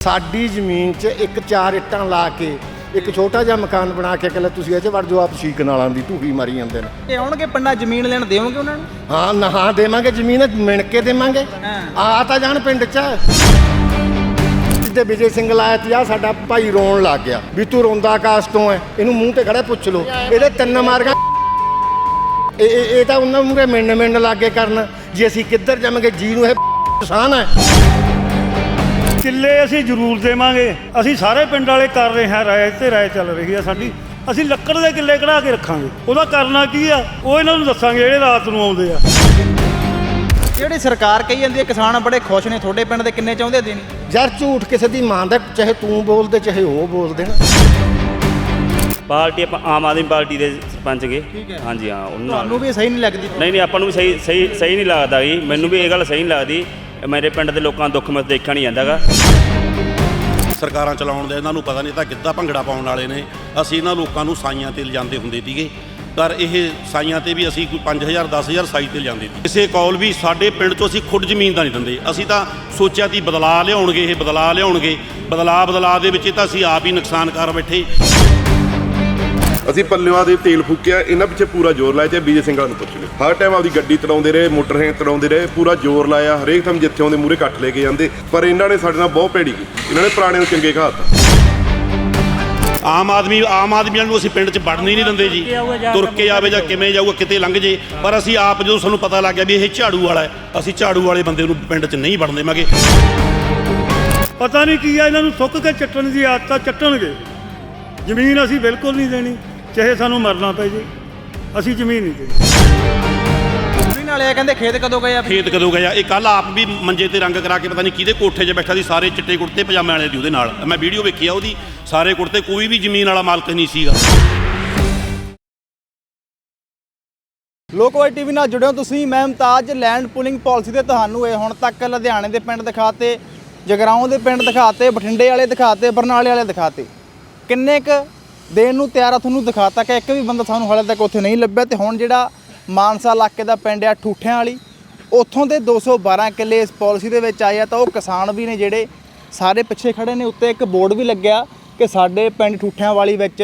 ਸਾਡੀ ਜ਼ਮੀਨ 'ਚ ਇੱਕ ਚਾਰ ਇੱਟਾਂ ਲਾ ਕੇ ਇੱਕ ਛੋਟਾ ਜਿਹਾ ਮਕਾਨ ਬਣਾ ਕੇ ਕਹਿੰਦਾ ਤੁਸੀਂ ਇਹ 'ਚ ਵੜ ਜਾਓ ਆਪ ਸ਼ੀਕ ਨਾਲਾਂ ਦੀ ਢੂਹੀ ਮਾਰੀ ਜਾਂਦੇ ਨੇ। ਇਹ ਆਉਣਗੇ ਪਿੰਡਾਂ ਜ਼ਮੀਨ ਲੈਣ ਦੇਵੋਗੇ ਉਹਨਾਂ ਨੂੰ? ਹਾਂ ਨਹਾ ਦੇਵਾਂਗੇ ਜ਼ਮੀਨ ਮਿਣ ਕੇ ਦੇਵਾਂਗੇ। ਆ ਤਾਂ ਜਾਣ ਪਿੰਡ 'ਚ। ਜਿੱਦੇ ਵਿਜੇ ਸਿੰਘ ਲਾਇਆ ਤੀ ਆ ਸਾਡਾ ਭਾਈ ਰੋਣ ਲੱਗ ਗਿਆ ਵੀ ਤੂੰ ਰੋਂਦਾ ਕਾਸ ਤੋਂ ਹੈ ਇਹਨੂੰ ਮੂੰਹ ਤੇ ਖੜਾ ਪੁੱਛ ਲੋ ਇਹਦੇ ਤਿੰਨ ਮਾਰਗਾ ਇਹ ਇਹ ਤਾਂ ਉਹਨਾਂ ਮੂਰੇ ਮਿੰਨ ਮਿੰਨ ਲੱਗੇ ਕਰਨ ਜੇ ਅਸੀਂ ਕਿੱਧਰ ਜਾਵਾਂਗੇ ਜੀ ਨੂੰ ਇਹ ਪਛਾਣ ਹੈ। ਕਿੱਲੇ ਅਸੀਂ ਜ਼ਰੂਰ ਦੇਵਾਂਗੇ। ਅਸੀਂ ਸਾਰੇ ਪਿੰਡ ਵਾਲੇ ਕਰ ਰਹੇ ਹਾਂ ਰਾਏ ਤੇ ਰਾਏ ਚੱਲ ਰਹੀ ਆ ਸਾਡੀ। ਅਸੀਂ ਲੱਕੜ ਦੇ ਕਿੱਲੇ ਕਢਾ ਕੇ ਰੱਖਾਂਗੇ। ਉਹਦਾ ਕਰਨਾ ਕੀ ਆ? ਉਹ ਇਹਨਾਂ ਨੂੰ ਦੱਸਾਂਗੇ ਜਿਹੜੇ ਰਾਤ ਨੂੰ ਆਉਂਦੇ ਆ। ਜਿਹੜੀ ਸਰਕਾਰ ਕਹੀ ਜਾਂਦੀ ਹੈ ਕਿਸਾਨ ਬੜੇ ਖੁਸ਼ ਨੇ ਤੁਹਾਡੇ ਪਿੰਡ ਦੇ ਕਿੰਨੇ ਚਾਹੁੰਦੇ ਦੇਣੀ? ਯਾਰ ਝੂਠ ਕਿਸੇ ਦੀ ਮਾਂ ਦਾ ਚਾਹੇ ਤੂੰ ਬੋਲਦੇ ਚਾਹੇ ਉਹ ਬੋਲਦੇ ਨਾ ਪਾਰਟੀ ਆਪਾਂ ਆਮ ਆਦਮੀ ਪਾਰਟੀ ਦੇ ਸਰਪੰਚ ਗਏ। ਠੀਕ ਹੈ। ਹਾਂਜੀ ਹਾਂ ਉਹਨਾਂ ਤੁਹਾਨੂੰ ਵੀ ਸਹੀ ਨਹੀਂ ਲੱਗਦੀ। ਨਹੀਂ ਨਹੀਂ ਆਪਾਂ ਨੂੰ ਵੀ ਸਹੀ ਸਹੀ ਸਹੀ ਨਹੀਂ ਲੱਗਦਾ ਜੀ। ਮੈਨੂੰ ਵੀ ਇਹ ਗੱਲ ਸਹੀ ਨਹੀਂ ਲੱਗਦੀ। ਮੇਰੇ ਪਿੰਡ ਦੇ ਲੋਕਾਂ ਦਾ ਦੁੱਖ ਮੈਂ ਦੇਖਿਆ ਨਹੀਂ ਜਾਂਦਾਗਾ। ਸਰਕਾਰਾਂ ਚਲਾਉਣ ਦੇ ਇਹਨਾਂ ਨੂੰ ਪਤਾ ਨਹੀਂ ਤਾਂ ਕਿੱਦਾਂ ਭੰਗੜਾ ਪਾਉਣ ਵਾਲੇ ਨੇ। ਅਸੀਂ ਇਹਨਾਂ ਲੋਕਾਂ ਨੂੰ ਸਾਈਆਂ ਤੇ ਲਿਜਾਂਦੇ ਹੁੰਦੇ ਸੀਗੇ। ਪਰ ਇਹ ਸਾਈਆਂ ਤੇ ਵੀ ਅਸੀਂ ਕੋਈ 5000 10000 ਸਾਈ ਤੇ ਲਿਜਾਂਦੇ ਸੀ। ਕਿਸੇ ਕੌਲ ਵੀ ਸਾਡੇ ਪਿੰਡ ਤੋਂ ਅਸੀਂ ਖੁੱਡ ਜ਼ਮੀਨ ਦਾ ਨਹੀਂ ਦਿੰਦੇ। ਅਸੀਂ ਤਾਂ ਸੋਚਿਆ ਸੀ ਬਦਲਾ ਲਿਆਉਣਗੇ, ਇਹ ਬਦਲਾ ਲਿਆਉਣਗੇ। ਬਦਲਾ ਬਦਲਾ ਦੇ ਵਿੱਚ ਇਹ ਤਾਂ ਅਸੀਂ ਆਪ ਹੀ ਨੁਕਸਾਨ ਕਰ ਬੈਠੇ। ਅਸੀਂ ਪੱਲਿਆਂ ਦੇ ਤੇਲ ਫੂਕਿਆ ਇਹਨਾਂ ਪਿੱਛੇ ਪੂਰਾ ਜ਼ੋਰ ਲਾਇਆ ਤੇ ਵਿਜੇ ਸਿੰਘ ਨੂੰ ਪੁੱਛ ਲਿਓ। ਹਰ ਟਾਈਮ ਆਪਦੀ ਗੱਡੀ ਚਲਾਉਂਦੇ ਰਹੇ ਮੋਟਰਸਾਈਕਲ ਚਲਾਉਂਦੇ ਰਹੇ ਪੂਰਾ ਜ਼ੋਰ ਲਾਇਆ ਹਰੇਕ ਥਾਂ ਜਿੱਥੇ ਆਉਂਦੇ ਮੂਰੇ ਕੱਟ ਲੈ ਕੇ ਜਾਂਦੇ। ਪਰ ਇਹਨਾਂ ਨੇ ਸਾਡੇ ਨਾਲ ਬਹੁਤ ਭੈੜੀ ਕੀਤੀ। ਇਹਨਾਂ ਨੇ ਪੁਰਾਣੇ ਨੂੰ ਚੰਗੇ ਘਾਤਾ ਆਮ ਆਦਮੀ ਆਮ ਆਦਮੀਆਂ ਨੂੰ ਅਸੀਂ ਪਿੰਡ 'ਚ ਵੜਨ ਹੀ ਨਹੀਂ ਦਿੰਦੇ ਜੀ। ਤੁਰ ਕੇ ਆਵੇ ਜਾਂ ਕਿਵੇਂ ਜਾਊਗਾ ਕਿਤੇ ਲੰਘ ਜੇ। ਪਰ ਅਸੀਂ ਆਪ ਜਦੋਂ ਸਾਨੂੰ ਪਤਾ ਲੱਗ ਗਿਆ ਵੀ ਇਹ ਝਾੜੂ ਵਾਲਾ ਹੈ ਅਸੀਂ ਝਾੜੂ ਵਾਲੇ ਬੰਦੇ ਨੂੰ ਪਿੰਡ 'ਚ ਨਹੀਂ ਵੜਨ ਦੇਵਾਂਗੇ। ਪਤਾ ਨਹੀਂ ਕੀ ਆ ਇਹਨਾਂ ਨੂੰ ਸੁੱਕ ਕੇ ਚੱਟਣ ਦੀ ਆਦਤ ਆ ਚੱਟਣਗੇ। ਜ਼ਮੀਨ ਅਸੀਂ ਬਿਲਕੁਲ ਨਹੀਂ ਦੇਣੀ। ਚਾਹੇ ਸਾਨੂੰ ਮਰਨਾ ਪੈ ਜੇ ਅਸੀਂ ਜ਼ਮੀਨ ਨਹੀਂ ਦੇਣੀ। ਜ਼ਮੀਨ ਵਾਲੇ ਆ ਕਹਿੰਦੇ ਖੇਤ ਕਦੋਂ ਗਏ ਆ? ਖੇਤ ਕਦੋਂ ਗਿਆ ਇਹ ਕੱਲ ਆਪ ਵੀ ਮੰਜੇ ਤੇ ਰੰਗ ਕਰਾ ਕੇ ਪਤਾ ਨਹੀਂ ਕਿਹਦੇ ਕੋਠੇ 'ਚ ਬੈਠਾ ਸੀ ਸਾਰੇ ਚਿੱਟੇ ਕੁੜਤੇ ਪਜਾਮੇ ਵਾਲੇ ਦੀ ਉਹਦੇ ਨਾਲ। ਮੈਂ ਵੀਡੀਓ ਵੇਖੀ ਆ ਉਹਦੀ ਸਾਰੇ ਕੁੜਤੇ ਕੋਈ ਵੀ ਜ਼ਮੀਨ ਵਾਲਾ ਮਾਲਕ ਨਹੀਂ ਸੀਗਾ। ਲੋਕਵਾਈ ਟੀਵੀ ਨਾਲ ਜੁੜਿਓ ਤੁਸੀਂ ਮੈਂ ਮੁਮਤਾਜ ਲੈਂਡ ਪੂਲਿੰਗ ਪਾਲਿਸੀ ਦੇ ਤੁਹਾਨੂੰ ਇਹ ਹੁਣ ਤੱਕ ਲੁਧਿਆਣੇ ਦੇ ਪਿੰਡ ਦਿਖਾਤੇ ਜਗਰਾਉਂ ਦੇ ਪਿੰਡ ਦਿਖਾਤੇ ਬਠਿੰਡੇ ਵਾਲੇ ਦਿਖਾਤੇ ਬਰਨਾਲੇ ਵਾਲੇ ਦਿਖਾਤੇ। ਕਿੰਨੇ ਕ ਦੇਣ ਨੂੰ ਤਿਆਰ ਆ, ਤੁਹਾਨੂੰ ਦਿਖਾਤਾ ਕਿ ਇੱਕ ਵੀ ਬੰਦਾ ਸਾਨੂੰ ਹਾਲੇ ਤੱਕ ਉੱਥੇ ਨਹੀਂ ਲੱਭਿਆ ਤੇ ਹੁਣ ਜਿਹੜਾ ਮਾਨਸਾ ਇਲਾਕੇ ਦਾ ਪਿੰਡ ਆ ਠੂਠਿਆਂ ਵਾਲੀ, ਉੱਥੋਂ ਦੇ 212 ਕਿੱਲੇ ਇਸ ਪਾਲਿਸੀ ਦੇ ਵਿੱਚ ਆਏ ਆ ਤਾਂ ਉਹ ਕਿਸਾਨ ਵੀ ਨੇ ਜਿਹੜੇ ਸਾਰੇ ਪਿੱਛੇ ਖੜੇ ਨੇ, ਉੱਤੇ ਇੱਕ ਬੋਰਡ ਵੀ ਲੱਗਿਆ ਕਿ ਸਾਡੇ ਪਿੰਡ ਠੂਠਿਆਂ ਵਾਲੀ ਵਿੱਚ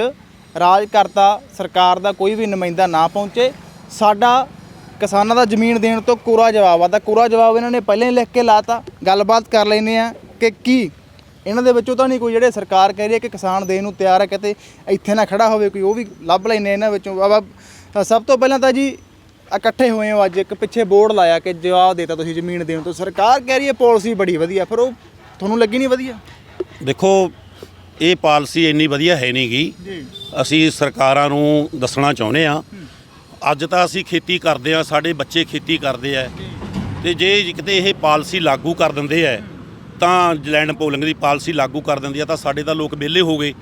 ਰਾਜ ਕਰਤਾ, ਸਰਕਾਰ ਦਾ ਕੋਈ ਵੀ ਨੁਮਾਇੰਦਾ ਨਾ ਪਹੁੰਚੇ। ਸਾਡਾ ਕਿਸਾਨਾਂ ਦਾ ਜ਼ਮੀਨ ਦੇਣ ਤੋਂ ਕੋਰਾ ਜਵਾਬ ਆ, ਤਾਂ ਕੋਰਾ ਜਵਾਬ ਇਹਨਾਂ ਨੇ ਪਹਿਲਾਂ ਹੀ ਲਿਖ ਕੇ ਲਾਤਾ। ਗੱਲਬਾਤ ਕਰ ਲੈਨੇ ਆ ਕਿ ਕੀ ਇਹਨਾਂ ਦੇ ਵਿੱਚੋਂ ਤਾਂ ਨਹੀਂ ਕੋਈ ਜਿਹੜੇ ਸਰਕਾਰ ਕਹਿ ਰਹੀ ਹੈ ਕਿ ਕਿਸਾਨ ਦੇਣ ਨੂੰ ਤਿਆਰ ਹੈ ਕਿਤੇ ਇੱਥੇ ਨਾ ਖੜਾ ਹੋਵੇ ਕੋਈ ਉਹ ਵੀ ਲੱਭ ਲੈਨੇ ਇਹਨਾਂ ਵਿੱਚੋਂ। ਬਾਬਾ ਸਭ ਤੋਂ ਪਹਿਲਾਂ ਤਾਂ ਜੀ ਇਕੱਠੇ ਹੋਏ ਹੋ ਅੱਜ ਇੱਕ ਪਿੱਛੇ ਬੋਰਡ ਲਾਇਆ ਕਿ ਜਵਾਬ ਦੇਤਾ ਤੁਸੀਂ ਜ਼ਮੀਨ ਦੇਣ ਤੋਂ। ਸਰਕਾਰ ਕਹਿ ਰਹੀ ਹੈ ਪਾਲਿਸੀ ਬੜੀ ਵਧੀਆ ਫਿਰ ਉਹ ਤੁਹਾਨੂੰ ਲੱਗੀ ਨਹੀਂ ਵਧੀਆ? ਦੇਖੋ ਇਹ ਪਾਲਿਸੀ ਇੰਨੀ ਵਧੀਆ ਹੈ ਨਹੀਂਗੀ ਅਸੀਂ ਸਰਕਾਰਾਂ ਨੂੰ ਦੱਸਣਾ ਚਾਹੁੰਦੇ ਆ ਅੱਜ ਤਾਂ ਅਸੀਂ ਖੇਤੀ ਕਰਦੇ ਆ ਸਾਡੇ ਬੱਚੇ ਖੇਤੀ ਕਰਦੇ ਆ। ਤੇ ਜੇ ਕਿਤੇ ਇਹ ਪਾਲਿਸੀ ਲਾਗੂ ਕਰ ਦਿੰਦੇ ਆ ਤਾਂ ਲੈਂਡ ਪੋਲਿੰਗ ਦੀ ਪਾਲਿਸੀ ਲਾਗੂ ਕਰ ਦਿੰਦੀ ਆ ਤਾਂ ਸਾਡੇ ਤਾਂ ਲੋਕ ਵਿਹਲੇ ਹੋ ਗਏ।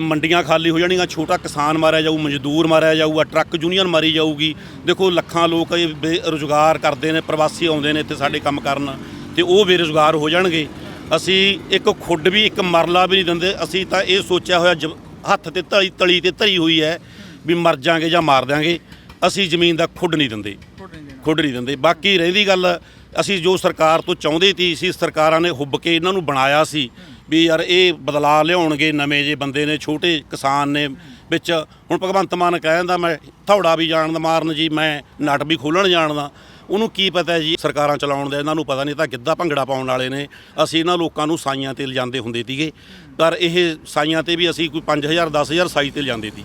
ਮੰਡੀਆਂ ਖਾਲੀ ਹੋ ਜਾਣਗੀਆਂ ਛੋਟਾ ਕਿਸਾਨ ਮਾਰਿਆ ਜਾਊ ਮਜ਼ਦੂਰ ਮਾਰਿਆ ਜਾਊਗਾ ਟਰੱਕ ਯੂਨੀਅਨ ਮਾਰੀ ਜਾਊਗੀ। ਦੇਖੋ ਲੱਖਾਂ ਲੋਕ ਇਹ ਬੇਰੁਜ਼ਗਾਰ ਕਰਦੇ ਨੇ ਪ੍ਰਵਾਸੀ ਆਉਂਦੇ ਨੇ ਇੱਥੇ ਸਾਡੇ ਕੰਮ ਕਰਨ ਤੇ ਉਹ ਬੇਰੁਜ਼ਗਾਰ ਹੋ ਜਾਣਗੇ। ਅਸੀਂ ਇੱਕ ਖੁੱਡ ਵੀ ਇੱਕ ਮਰਲਾ ਵੀ ਨਹੀਂ ਦਿੰਦੇ ਅਸੀਂ ਤਾਂ ਇਹ ਸੋਚਿਆ ਹੋਇਆ ਹੱਥ ਤੇ ਤਲੀ ਤਲੀ ਤੇ ਧਰੀ ਹੋਈ ਹੈ ਵੀ ਮਰ ਜਾਾਂਗੇ ਜਾਂ ਮਾਰ ਦਿਆਂਗੇ। ਅਸੀਂ ਜ਼ਮੀਨ ਦਾ ਖੁੱਡ ਨਹੀਂ ਦਿੰਦੇ। ਖੁੱਡ ਨਹੀਂ ਦਿੰਦੇ। ਬਾਕੀ ਰਹਿੰਦੀ ਗੱਲ ਅਸੀਂ ਜੋ ਸਰਕਾਰ ਤੋਂ ਚਾਹੁੰਦੇ ਸੀ ਸੀ ਸਰਕਾਰਾਂ ਨੇ ਹੁੱਬ ਕੇ ਇਹਨਾਂ ਨੂੰ ਬਣਾਇਆ ਸੀ ਵੀ ਯਾਰ ਇਹ ਬਦਲਾਅ ਲਿਆਉਣਗੇ, ਨਵੇਂ ਜੇ ਬੰਦੇ ਨੇ, ਛੋਟੇ ਕਿਸਾਨ ਨੇ ਵਿੱਚ। ਹੁਣ ਭਗਵੰਤ ਮਾਨ ਕਹਿੰਦਾ, ਮੈਂ ਥੌੜਾ ਵੀ ਜਾਣ ਦਾ ਮਾਰਨ ਜੀ, ਮੈਂ ਨਟ ਵੀ ਖੋਲਣ ਜਾਣਦਾ ਉਹਨੂੰ ਕੀ ਪਤਾ ਜੀ, ਸਰਕਾਰਾਂ ਚਲਾਉਣ ਦਾ, ਇਹਨਾਂ ਨੂੰ ਪਤਾ ਨਹੀਂ ਤਾਂ ਗਿੱਧਾ ਭੰਗੜਾ ਪਾਉਣ ਵਾਲੇ ਨੇ। ਅਸੀਂ ਇਹਨਾਂ ਲੋਕਾਂ ਨੂੰ ਸਾਈਆਂ ਤੇ ਲਿਜਾਂਦੇ ਹੁੰਦੇ ਸੀਗੇ। ਪਰ ਇਹ ਸਾਈਆਂ ਤੇ ਵੀ ਅਸੀਂ ਕੋਈ 5000 10000 ਸਾਈ ਤੇ ਲਿਜਾਂਦੇ ਸੀ।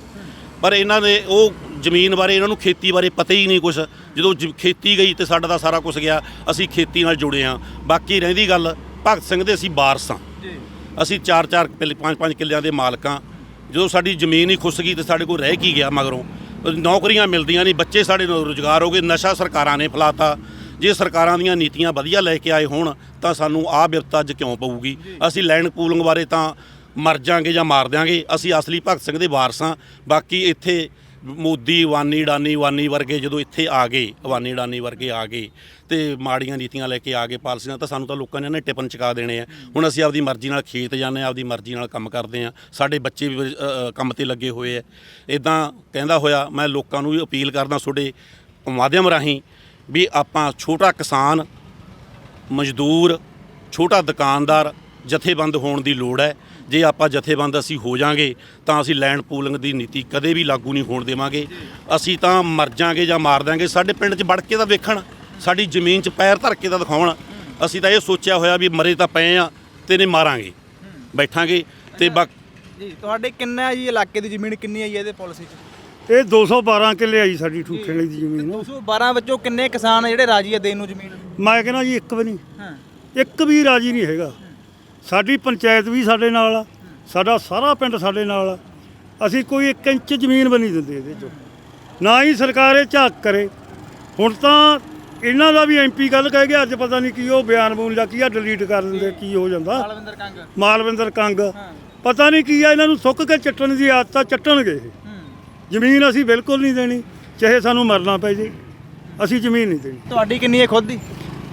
ਪਰ ਇਹਨਾਂ ਨੇ ਉਹ ਜ਼ਮੀਨ ਬਾਰੇ ਇਹਨਾਂ ਨੂੰ ਖੇਤੀ ਬਾਰੇ ਪਤਾ ਹੀ ਨਹੀਂ ਕੁਝ ਜਦੋਂ ਜ- ਖੇਤੀ ਗਈ ਤੇ ਸਾਡਾ ਤਾਂ ਸਾਰਾ ਕੁਝ ਗਿਆ ਅਸੀਂ ਖੇਤੀ ਨਾਲ ਜੁੜੇ ਆ ਬਾਕੀ ਰਹਿੰਦੀ ਗੱਲ ਭਗਤ ਸਿੰਘ ਦੇ ਅਸੀਂ ਵਾਰਸ ਹਾਂ। ਅਸੀਂ 4-4 5-5 ਕਿੱਲਿਆਂ ਦੇ ਮਾਲਕਾਂ ਜਦੋਂ ਸਾਡੀ ਜ਼ਮੀਨ ਹੀ ਖੁੱਸ ਗਈ ਤੇ ਸਾਡੇ ਕੋਲ ਰਹਿ ਕੀ ਗਿਆ ਮਗਰੋਂ? ਨੌਕਰੀਆਂ ਮਿਲਦੀਆਂ ਨਹੀਂ ਬੱਚੇ ਸਾਡੇ ਨੂੰ ਰੁਜ਼ਗਾਰ ਹੋ ਗਏ ਨਸ਼ਾ ਸਰਕਾਰਾਂ ਨੇ ਫਲਾਤਾ। ਜੇ ਸਰਕਾਰਾਂ ਦੀਆਂ ਨੀਤੀਆਂ ਵਧੀਆ ਲੈ ਕੇ ਆਏ ਹੋਣ ਤਾਂ ਸਾਨੂੰ ਆਹ ਬਿਪਤਾ ਅੱਜ ਕਿਉਂ ਪਊਗੀ? ਅਸੀਂ ਲੈਂਡ ਪੂਲਿੰਗ ਬਾਰੇ ਤਾਂ ਮਰ ਜਾਾਂਗੇ ਜਾਂ ਮਾਰ ਦਿਆਂਗੇ। ਅਸੀਂ ਅਸਲੀ ਭਗਤ ਸਿੰਘ ਦੇ ਵਾਰਸਾਂ ਬਾਕੀ ਇੱਥੇ ਮੋਦੀ ਵਾਨੀ ਡਾਨੀ ਵਾਨੀ ਵਰਗੇ ਜਦੋਂ ਇੱਥੇ ਆ ਗਏ ਵਾਨੀ ਡਾਨੀ ਵਰਗੇ ਆ ਗਏ ਤੇ ਮਾੜੀਆਂ ਨੀਤੀਆਂ ਲੈ ਕੇ ਆ ਗਏ ਪਾਲਸੀਆਂ ਤਾਂ ਸਾਨੂੰ ਤਾਂ ਲੋਕਾਂ ਨੇ ਨਾ ਟਿਪਨ ਚਕਾ ਦੇਣੇ ਆ। ਹੁਣ ਅਸੀਂ ਆਪਦੀ ਮਰਜ਼ੀ ਨਾਲ ਖੇਤ ਜਾਂਦੇ ਆ ਆਪਦੀ ਮਰਜ਼ੀ ਨਾਲ ਕੰਮ ਕਰਦੇ ਆ ਸਾਡੇ ਬੱਚੇ ਵੀ ਅ, ਕੰਮ ਤੇ ਲੱਗੇ ਹੋਏ ਆ। ਇਦਾਂ ਕਹਿੰਦਾ ਹੋਇਆ ਮੈਂ ਲੋਕਾਂ ਨੂੰ ਵੀ ਅਪੀਲ ਕਰਦਾ ਤੁਹਾਡੇ ਮਾਧਿਅਮ ਰਾਹੀਂ ਵੀ ਆਪਾਂ ਛੋਟਾ ਕਿਸਾਨ ਮਜ਼ਦੂਰ ਛੋਟਾ ਦੁਕਾਨਦਾਰ ਜਥੇਬੰਦ ਹੋਣ ਦੀ ਲੋੜ ਹੈ। ਜੇ ਆਪਾਂ ਜਥੇਬੰਦ ਅਸੀਂ ਹੋ ਜਾਾਂਗੇ ਤਾਂ ਅਸੀਂ ਲੈਂਡ ਪੂਲਿੰਗ ਦੀ ਨੀਤੀ ਕਦੇ ਵੀ ਲਾਗੂ ਨਹੀਂ ਹੋਣ ਦੇਵਾਂਗੇ। ਅਸੀਂ ਤਾਂ ਮਰ ਜਾਾਂਗੇ ਜਾਂ ਮਾਰ ਦਾਂਗੇ ਸਾਡੇ ਪਿੰਡ 'ਚ ਵੜ ਕੇ ਤਾਂ ਵੇਖਣ ਸਾਡੀ ਜ਼ਮੀਨ 'ਚ ਪੈਰ ਧਰ ਕੇ ਤਾਂ ਦਿਖਾਉਣ। ਅਸੀਂ ਤਾਂ ਇਹ ਸੋਚਿਆ ਹੋਇਆ ਵੀ ਮਰੇ ਤਾਂ ਪਏ ਆ ਤੇ ਨੇ ਮਾਰਾਂਗੇ। ਬੈਠਾਂਗੇ ਤੇ ਬਾ ਜੀ ਤੁਹਾਡੇ ਕਿੰਨਾ ਹੈ ਜੀ ਇਲਾਕੇ ਦੀ ਜ਼ਮੀਨ ਕਿੰਨੀ ਹੈ ਜੀ ਇਹਦੇ ਪਾਲਿਸੀ 'ਚ? ਇਹ 212 ਕਿੱਲੇ ਆਈ ਸਾਡੀ ਠੂਠੇ ਵਾਲੀ ਦੀ ਜ਼ਮੀਨ 212 ਵਿੱਚੋਂ ਕਿੰਨੇ ਕਿਸਾਨ ਜਿਹੜੇ ਰਾਜੀ ਆ ਦੇਣ ਨੂੰ ਜ਼ਮੀਨ? ਮੈਂ ਕਹਿੰਦਾ ਜੀ ਇੱਕ ਵੀ ਨਹੀਂ। ਹਾਂ। ਇੱਕ ਵੀ ਰਾਜੀ ਨਹੀਂ ਹੈਗਾ। ਸਾਡੀ ਪੰਚਾਇਤ ਵੀ ਸਾਡੇ ਨਾਲ ਆ ਸਾਡਾ ਸਾਰਾ ਪਿੰਡ ਸਾਡੇ ਨਾਲ ਆ। ਅਸੀਂ ਕੋਈ 1 ਇੰਚ ਜ਼ਮੀਨ ਨਹੀਂ ਦਿੰਦੇ ਇਹਦੇ ਚੋਂ। ਨਾ ਹੀ ਸਰਕਾਰ ਇਹ ਝਾਕ ਕਰੇ। ਹੁਣ ਤਾਂ ਇਹਨਾਂ ਦਾ ਵੀ ਐਮਪੀ ਗੱਲ ਕਹਿ ਗਿਆ ਅੱਜ ਪਤਾ ਨਹੀਂ ਕੀ ਉਹ ਬਿਆਨ ਬੂਨ ਜਾਂ ਕੀ ਆ ਡਿਲੀਟ ਕਰ ਦਿੰਦੇ ਕੀ ਹੋ ਜਾਂਦਾ। ਬਲਵਿੰਦਰ ਕੰਗ। ਮਾਲਵਿੰਦਰ ਕੰਗ। ਪਤਾ ਨਹੀਂ ਕੀ ਆ ਇਹਨਾਂ ਨੂੰ ਸੁੱਕ ਕੇ ਚੱਟਣ ਦੀ ਆਦਤ ਆ ਚੱਟਣਗੇ ਇਹ। ਜ਼ਮੀਨ ਅਸੀਂ ਬਿਲਕੁਲ ਨਹੀਂ ਦੇਣੀ ਚਾਹੇ ਸਾਨੂੰ ਮਰਨਾ ਪੈ ਜੇ। ਅਸੀਂ ਜ਼ਮੀਨ ਨਹੀਂ ਦੇਣੀ। ਤੁਹਾਡੀ ਕਿੰਨੀ ਹੈ ਖੁਦ ਦੀ?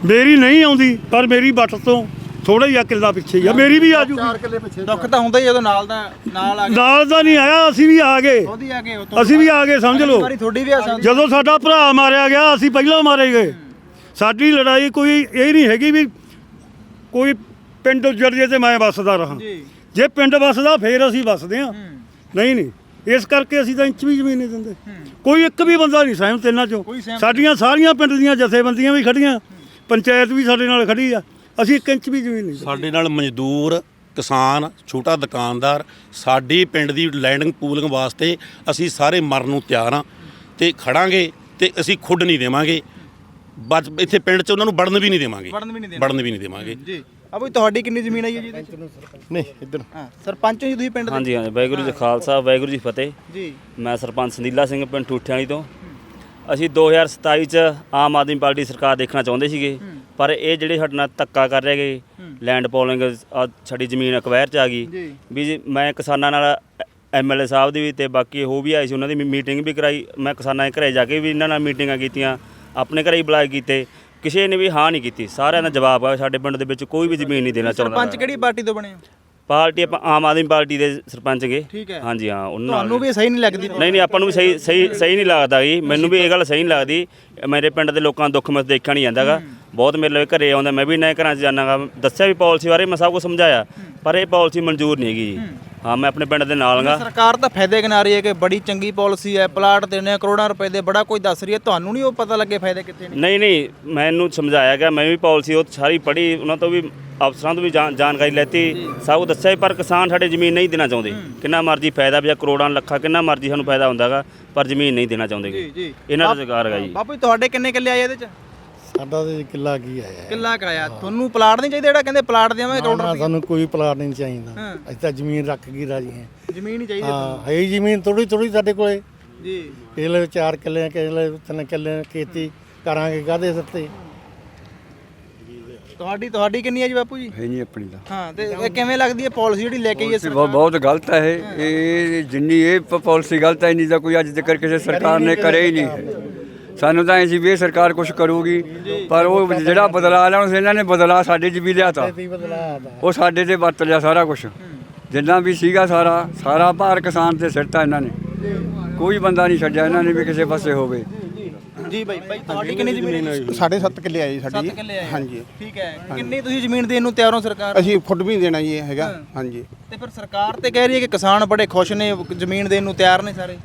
ਮੇਰੀ ਨਹੀਂ ਆਉਂਦੀ ਪਰ ਮੇਰੀ ਬੱਟ ਤੋਂ ਥੋੜਾ ਜਿਹਾ ਕਿੱਲਾ ਪਿੱਛੇ ਹੀ ਆ ਮੇਰੀ ਵੀ ਆ ਜੂਗੀ ਕਿੱਲੇ ਪਿੱਛੇ ਦੁੱਖ ਤਾਂ ਹੁੰਦਾ ਹੀ ਜਦੋਂ ਨਾਲ ਦਾ ਨਾਲ ਆ ਗਏ। ਨਾਲ ਦਾ ਨਹੀਂ ਆਇਆ ਅਸੀਂ ਵੀ ਆ ਗਏ। ਹੀ ਆ ਗਏ ਉਹ ਅਸੀਂ ਵੀ ਆ ਗਏ ਸਮਝ ਲਓ। ਤੁਹਾਡੀ ਵੀ ਆ ਸਕਦੀ ਜਦੋਂ ਸਾਡਾ ਭਰਾ ਮਾਰਿਆ ਗਿਆ ਅਸੀਂ ਪਹਿਲਾਂ ਮਾਰੇ ਗਏ। ਸਾਡੀ ਲੜਾਈ ਕੋਈ ਇਹ ਨਹੀਂ ਹੈਗੀ ਵੀ ਕੋਈ ਪਿੰਡ ਉੱਜੜ ਜੇ ਤੇ ਮੈਂ ਵੱਸਦਾ ਰਹਾ। ਜੀ। ਜੇ ਪਿੰਡ ਵੱਸਦਾ ਫੇਰ ਅਸੀਂ ਵੱਸਦੇ ਆ ਨਹੀਂ ਨਹੀਂ। ਇਸ ਕਰਕੇ ਅਸੀਂ ਤਾਂ ਇੰਚ ਵੀ ਜ਼ਮੀਨ ਨਹੀਂ ਦਿੰਦੇ। ਕੋਈ ਇੱਕ ਵੀ ਬੰਦਾ ਨਹੀਂ ਸਹਿਮਤ ਇਹਨਾਂ ਚੋਂ। ਸਾਡੀਆਂ ਸਾਰੀਆਂ ਪਿੰਡ ਦੀਆਂ ਜਥੇਬੰਦੀਆਂ ਵੀ ਖੜੀਆਂ। ਪੰਚਾਇਤ ਵੀ ਸਾਡੇ ਨਾਲ ਖੜੀ ਆ। ਅਸੀਂ ਇੱਕ ਇੰਚ ਵੀ ਜ਼ਮੀਨ ਨਹੀਂ। ਸਾਡੇ ਨਾਲ ਮਜ਼ਦੂਰ ਕਿਸਾਨ ਛੋਟਾ ਦੁਕਾਨਦਾਰ ਸਾਡੀ ਪਿੰਡ ਦੀ ਲੈਂਡਿੰਗ ਪੂਲਿੰਗ ਵਾਸਤੇ ਅਸੀਂ ਸਾਰੇ ਮਰਨ ਨੂੰ ਤਿਆਰ ਹਾਂ ਤੇ ਖੜਾਂਗੇ ਤੇ ਅਸੀਂ ਖੁੱਡ ਨਹੀਂ ਦੇਵਾਂਗੇ। ਬਸ ਇੱਥੇ ਪਿੰਡ 'ਚ ਉਹਨਾਂ ਨੂੰ ਵੜਨ ਵੀ ਨਹੀਂ ਦੇਵਾਂਗੇ। ਵੜਨ ਵੀ ਨਹੀਂ ਦੇਣਾ। ਵੜਨ ਵੀ ਨਹੀਂ ਦੇਵਾਂਗੇ। ਜੀ। ਆ ਬਈ ਤੁਹਾਡੀ ਕਿੰਨੀ ਜ਼ਮੀਨ ਆਈ ਹੈ ਜੀ ਇਹਦੇ 'ਚ? ਨਹੀਂ ਇੱਧਰ। ਹਾਂ ਸਰਪੰਚ ਹੋ ਜੀ ਤੁਸੀਂ ਪਿੰਡ ਦੇ? ਹਾਂਜੀ ਹਾਂਜੀ। ਵਾਹਿਗੁਰੂ ਜੀ ਖਾਲਸਾ ਵਾਹਿਗੁਰੂ ਜੀ ਫਤਿਹ। ਜੀ। ਮੈਂ ਸਰਪੰਚ ਸੰਦੀਲਾ ਸਿੰਘ ਪਿੰਡ ਠੂਠਿਆਂ ਵਾਲੀ ਤੋਂ। ਅਸੀਂ 2027 ਚ ਆਮ ਆਦਮੀ ਪਾਰਟੀ ਸਰਕਾਰ ਦੇਖਣਾ ਚਾਹੁੰਦੇ ਸੀਗੇ। ਪਰ ਇਹ ਜਿਹੜੇ ਸਾਡੇ ਨਾਲ ਧੱਕਾ ਕਰ ਰਹੇ ਗਏ ਲੈਂਡ ਪੋਲਿੰਗ ਆਹ ਸਾਡੀ ਜ਼ਮੀਨ ਅਕਵਾਇਰ ਚ ਆ ਗਈ। ਜੀ। ਵੀ ਜੀ ਮੈਂ ਕਿਸਾਨਾਂ ਨਾਲ ਐਮਐਲਏ ਸਾਹਿਬ ਦੀ ਵੀ ਤੇ ਬਾਕੀ ਉਹ ਵੀ ਆਏ ਸੀ ਉਹਨਾਂ ਦੀ ਮੀਟਿੰਗ ਵੀ ਕਰਾਈ। ਮੈਂ ਕਿਸਾਨਾਂ ਦੇ ਘਰੇ ਜਾ ਕੇ ਵੀ ਇਹਨਾਂ ਨਾਲ ਮੀਟਿੰਗਾਂ ਕੀਤੀਆਂ ਆਪਣੇ ਘਰੇ ਹੀ ਬੁਲਾਏ ਕੀਤੇ। ਕਿਸੇ ਨੇ ਵੀ ਹਾਂ ਨਹੀਂ ਕੀਤੀ। ਸਾਰਿਆਂ ਦਾ ਜਵਾਬ ਆ ਸਾਡੇ ਪਿੰਡ ਦੇ ਵਿੱਚ ਕੋਈ ਵੀ ਜ਼ਮੀਨ ਨਹੀਂ ਦੇਣਾ ਚਾਹੁੰਦਾ। ਸਰਪੰਚ ਕਿਹੜੀ ਪਾਰਟੀ ਤੋਂ ਬਣੇ ਹੋ? ਪਾਰਟੀ ਆਪਾਂ ਆਮ ਆਦਮੀ ਪਾਰਟੀ ਦੇ ਸਰਪੰਚ ਗਏ। ਠੀਕ ਹੈ। ਹਾਂਜੀ ਹਾਂ ਉਹਨਾਂ ਨਾਲ ਤੁਹਾਨੂੰ ਵੀ ਇਹ ਸਹੀ ਨਹੀਂ ਲੱਗਦੀ। ਨਹੀਂ ਨਹੀਂ ਆਪਾਂ ਨੂੰ ਵੀ ਸਹੀ ਸਹੀ ਸਹੀ ਨਹੀਂ ਲੱਗਦਾ ਜੀ। ਮੈਨੂੰ ਵੀ ਇਹ ਗੱਲ ਸਹੀ ਨਹੀਂ ਲੱਗਦੀ। ਮੇਰੇ ਪਿੰਡ ਦੇ ਲੋਕਾਂ ਦਾ ਦੁੱਖ ਮੈਂ ਦੇਖਿਆ ਨਹੀਂ ਜਾਂਦਾਗਾ। ਬਹੁਤ ਮੇਰੇ ਲਈ ਘਰੇ ਆਉਂਦਾ ਮੈਂ ਵੀ ਨਏ ਘਰਾਂ 'ਚ ਜਾਣਾਗਾ ਦੱਸਿਆ ਵੀ ਪਾਲਿਸੀ ਬਾਰੇ ਮੈਂ ਸਭ ਕੁਝ ਸਮਝਾਇਆ ਪਰ ਇਹ ਪਾਲਿਸੀ ਮਨਜ਼ੂਰ ਨਹੀਂ ਹੈਗੀ ਜੀ। ਹਾਂ। ਮੈਂ ਆਪਣੇ ਪਿੰਡ ਦੇ ਨਾਲ ਗਾ। ਸਰਕਾਰ ਤਾਂ ਫਾਇਦੇ ਗਿਣਾ ਰਹੀ ਹੈ ਕਿ ਬੜੀ ਚੰਗੀ ਪਾਲਿਸੀ ਹੈ ਪਲਾਟ ਦੇਣੇ ਕਰੋੜਾਂ ਰੁਪਏ ਦੇ ਬੜਾ ਕੁਝ ਦੱਸ ਰਹੀ ਹੈ। ਤੁਹਾਨੂੰ ਨਹੀਂ ਉਹ ਪਤਾ ਲੱਗੇ ਫਾਇਦੇ ਕਿੱਥੇ ਨੇ? ਨਹੀਂ ਨਹੀਂ ਮੈਨੂੰ ਸਮਝਾਇਆ ਗਿਆ ਮੈਂ ਵੀ ਪਾਲਿਸੀ ਉਹ ਸਾਰੀ ਪੜ੍ਹੀ ਉਹਨਾਂ ਤੋਂ ਵੀ ਅਫਸਰਾਂ ਤੋਂ ਵੀ ਜਾਣ- ਜਾਣਕਾਰੀ ਲੈਤੀ। ਸਭ ਕੁਝ ਦੱਸਿਆ ਪਰ ਕਿਸਾਨ ਸਾਡੇ ਜ਼ਮੀਨ ਨਹੀਂ ਦੇਣਾ ਚਾਹੁੰਦੇ। ਕਿੰਨਾ ਮਰਜ਼ੀ ਫਾਇਦਾ ਵੀ ਜਾਂ ਕਰੋੜਾਂ ਲੱਖਾਂ ਕਿੰਨਾ ਮਰਜ਼ੀ ਸਾਨੂੰ ਫਾਇਦਾ ਹੁੰਦਾਗਾ ਪਰ ਜ਼ਮੀਨ ਨਹੀਂ ਦੇਣਾ ਚਾਹੁੰਦੇ। ਇਹਨਾਂ ਦਾ ਸਰਕਾਰ ਹੈਗਾ ਜੀ। ਬਾਪੂ ਜੀ, ਤੁਹਾਡੇ ਕਿੰਨੇ ਕਿੱਲੇ ਆਏ ਇਹਦੇ ਚ? ਸਾਡਾ ਤੇ ਕਿੱਲਾ ਕੀ ਆਇਆ ਕਿੱਲਾ ਕਰਾਇਆ। ਤੁਹਾਨੂੰ ਪਲਾਟ ਨਹੀਂ ਚਾਹੀਦਾ ਜਿਹੜਾ ਕਹਿੰਦੇ ਪਲਾਟ ਦੇਵਾਂਗੇ ਕਰੋੜ ਨਾ ਰੁਪਏ ਸਾਨੂੰ ਕੋਈ ਪਲਾਟ ਨਹੀਂ ਚਾਹੀਦਾ। ਹਾਂ। ਅਸੀਂ ਤਾਂ ਜ਼ਮੀਨ ਰੱਖ ਕੇ ਰਾਜੀ ਹਾਂ। ਜ਼ਮੀਨ ਹੀ ਚਾਹੀਦੀ ਹਾਂ ਹੈ ਹੀ ਜ਼ਮੀਨ ਥੋੜੀ ਥੋੜੀ ਸਾਡੇ ਕੋਲੇ। ਜੀ। ਕਿਸੇ ਲਈ ਚਾਰ ਕਿੱਲੇ ਕਿਸੇ ਲਈ ਤਿੰਨ ਕਿੱਲੇ ਖੇਤੀ ਕਰਾਂਗੇ ਕਾਹਦੇ ਸਿਰ ਤੇ? ਤੁਹਾਡੀ ਤੁਹਾਡੀ ਕਿੰਨੀ ਹੈ ਜੀ ਬਾਪੂ ਜੀ? ਹੈ ਨਹੀਂ ਆਪਣੀ ਦਾ ਹਾਂ ਤੇ ਇਹ ਕਿਵੇਂ ਲੱਗਦੀ ਹੈ ਪਾਲਿਸੀ ਜਿਹੜੀ ਲੈ ਕੇ ਆਈ ਹੈ ਬਹੁਤ ਬਹੁਤ ਗਲਤ ਹੈ ਇਹ। ਇਹ ਜਿੰਨੀ ਇਹ ਪਾਲਿਸੀ ਗਲਤ ਹੈ ਇੰਨੀ ਦਾ ਕੋਈ ਅੱਜ ਤੱਕ ਕਿਸੇ ਸਰਕਾਰ ਨੇ ਕਰੇ ਹੀ ਨਹੀਂ। ਹੈ। ਸਾਨੂੰ ਤਾਂ ਐਂ ਸੀ ਵੀ ਇਹ ਸਰਕਾਰ ਕੁਝ ਕਰੂਗੀ ਪਰ ਉਹ ਜਿਹੜਾ ਬਦਲਾ ਲਿਆ ਉਸ ਇਹਨਾਂ ਨੇ ਬਦਲਾ ਸਾਡੇ 'ਚ ਵੀ ਲਿਆਤਾ। ਉਹ ਸਾਡੇ ਤੇ ਵਰਤ ਲਿਆ ਸਾਰਾ ਕੁਝ ਜਿੰਨਾ ਵੀ ਸੀਗਾ ਸਾਰਾ ਸਾਰਾ ਭਾਰ ਕਿਸਾਨ ਤੇ ਸਿੱਟਾ ਇਹਨਾਂ ਨੇ। ਕੋਈ ਬੰਦਾ ਨਹੀਂ ਛੱਡਿਆ ਇਹਨਾਂ ਨੇ ਵੀ ਕਿਸੇ ਪਾਸੇ ਹੋਵੇ। ਜੀ ਬਾਈ ਬਾਈ ਤੁਹਾਡੀ ਕਿੰਨੀ ਜ਼ਮੀਨ ਹੈ ਸਾਢੇ ਸੱਤ ਕਿੱਲੇ ਆਏ ਸਾਡੀ। 7 ਕਿੱਲੇ ਆਏ। ਹਾਂਜੀ। ਠੀਕ ਹੈ। ਕਿੰਨੀ ਤੁਸੀਂ ਜ਼ਮੀਨ ਦੇਣ ਨੂੰ ਤਿਆਰ ਹੋ ਸਰਕਾਰ? ਅਸੀਂ ਫੁੱਟ ਵੀ ਨਹੀਂ ਦੇਣਾ ਜੀ ਇਹ ਹੈਗਾ। ਹਾਂਜੀ। ਤੇ ਫਿਰ ਸਰਕਾਰ ਤੇ ਕਹਿ ਰਹੀ ਹੈ ਕਿ ਕਿਸਾਨ ਬੜੇ ਖੁਸ਼ ਨੇ ਜ਼ਮੀਨ ਦੇਣ ਨੂੰ ਤਿਆਰ ਨੇ ਸਾਰੇ।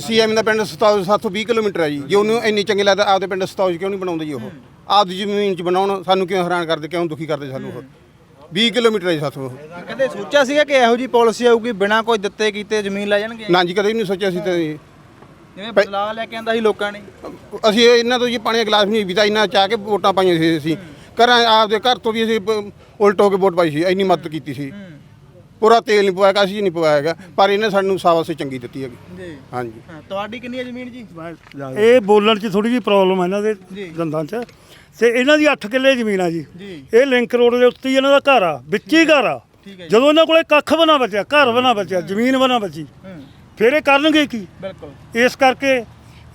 ਸੀਐਮ ਦਾ ਪਿੰਡ 720 ਕਿਲੋਮੀਟਰ ਹੈ ਜੀ। ਜੇ ਉਹਨੂੰ ਇੰਨੀ ਚੰਗੀ ਲੱਗਦਾ ਆਪਦੇ ਪਿੰਡ 27 ਕਿਉਂ ਨਹੀਂ ਬਣਾਉਂਦੇ ਜੀ ਉਹ? ਆਪਦੀ ਜ਼ਮੀਨ 'ਚ ਬਣਾਉਣ ਸਾਨੂੰ ਕਿਉਂ ਹੈਰਾਨ ਕਰਦੇ ਕਿਉਂ ਦੁਖੀ ਕਰਦੇ ਸਾਨੂੰ ਉਹ? 20 ਕਿਲੋਮੀਟਰ ਹੈ ਜੀ ਸਾਥੋਂ ਕਦੇ ਸੋਚਿਆ ਸੀਗਾ ਕਿ ਇਹੋ ਜੀ ਪਾਲਿਸੀ ਆਊਗੀ ਬਿਨਾਂ ਕੋਈ ਦਿੱਤੇ ਕੀਤੇ ਜ਼ਮੀਨ ਲੈ ਜਾਣਗੇ? ਨਾ ਜੀ ਕਦੇ ਵੀ ਨਹੀਂ ਸੋਚਿਆ ਸੀ ਤੇ ਜਿਵੇਂ ਬਦਲਾਅ ਲੈ ਕੇ ਆਂਦਾ ਸੀ ਲੋਕਾਂ ਨੇ। ਅਸੀਂ ਇਹਨਾਂ ਤੋਂ ਜੀ ਪਾਣੀ ਦਾ ਗਲਾਸ ਵੀ ਨਹੀਂ ਪੀਤਾ ਇੰਨਾ ਚਾਹ ਕੇ ਵੋਟਾਂ ਪਾਈਆਂ ਸੀ ਅਸੀਂ। ਘਰਾਂ ਆਪਦੇ ਘਰ ਤੋਂ ਵੀ ਅਸੀਂ ਪ- ਉਲਟ ਹੋ ਕੇ ਵੋਟ ਪਾਈ ਸੀ ਇੰਨੀ ਮਦਦ ਕੀਤੀ ਸੀ। ਪੂਰਾ ਤੇਲ ਨਹੀਂ ਪਵਾਇਆ ਅਸੀਂ ਨਹੀਂ ਪਵਾਇਆ ਹੈਗਾ ਪਰ ਇਹਨੇ ਸਾਨੂੰ ਸਾਵਾਸੇ ਚੰਗੀ ਦਿੱਤੀ ਹੈਗੀ। ਜੀ। ਹਾਂਜੀ। ਹਾਂ ਤੁਹਾਡੀ ਕਿੰਨੀ ਹੈ ਜ਼ਮੀਨ ਜੀ? ਇਹ ਬੋਲਣ 'ਚ ਥੋੜੀ ਜਿਹੀ ਪ੍ਰੋਬਲਮ ਹੈ ਇਹਨਾਂ ਦੇ ਦੰਦਾਂ 'ਚ। ਤੇ ਇਹਨਾਂ ਦੀ 8 ਕਿੱਲੇ ਜ਼ਮੀਨ ਆ ਜੀ। ਜੀ। ਇਹ ਲਿੰਕ ਰੋਡ ਦੇ ਉੱਤੇ ਹੀ ਇਹਨਾਂ ਦਾ ਘਰ ਆ ਵਿੱਚ ਹੀ ਘਰ ਆ। ਠੀਕ ਹੈ ਜਦੋਂ ਇਹਨਾਂ ਕੋਲੇ ਕੱਖ ਬਣਾ ਬਚਿਆ ਘਰ ਬਣਾ ਬਚਿਆ ਜ਼ਮੀਨ ਬਣਾ ਬਚੀ। ਹੂੰ। ਫਿਰ ਇਹ ਕਰਨਗੇ ਕੀ? ਬਿਲਕੁਲ। ਇਸ ਕਰਕੇ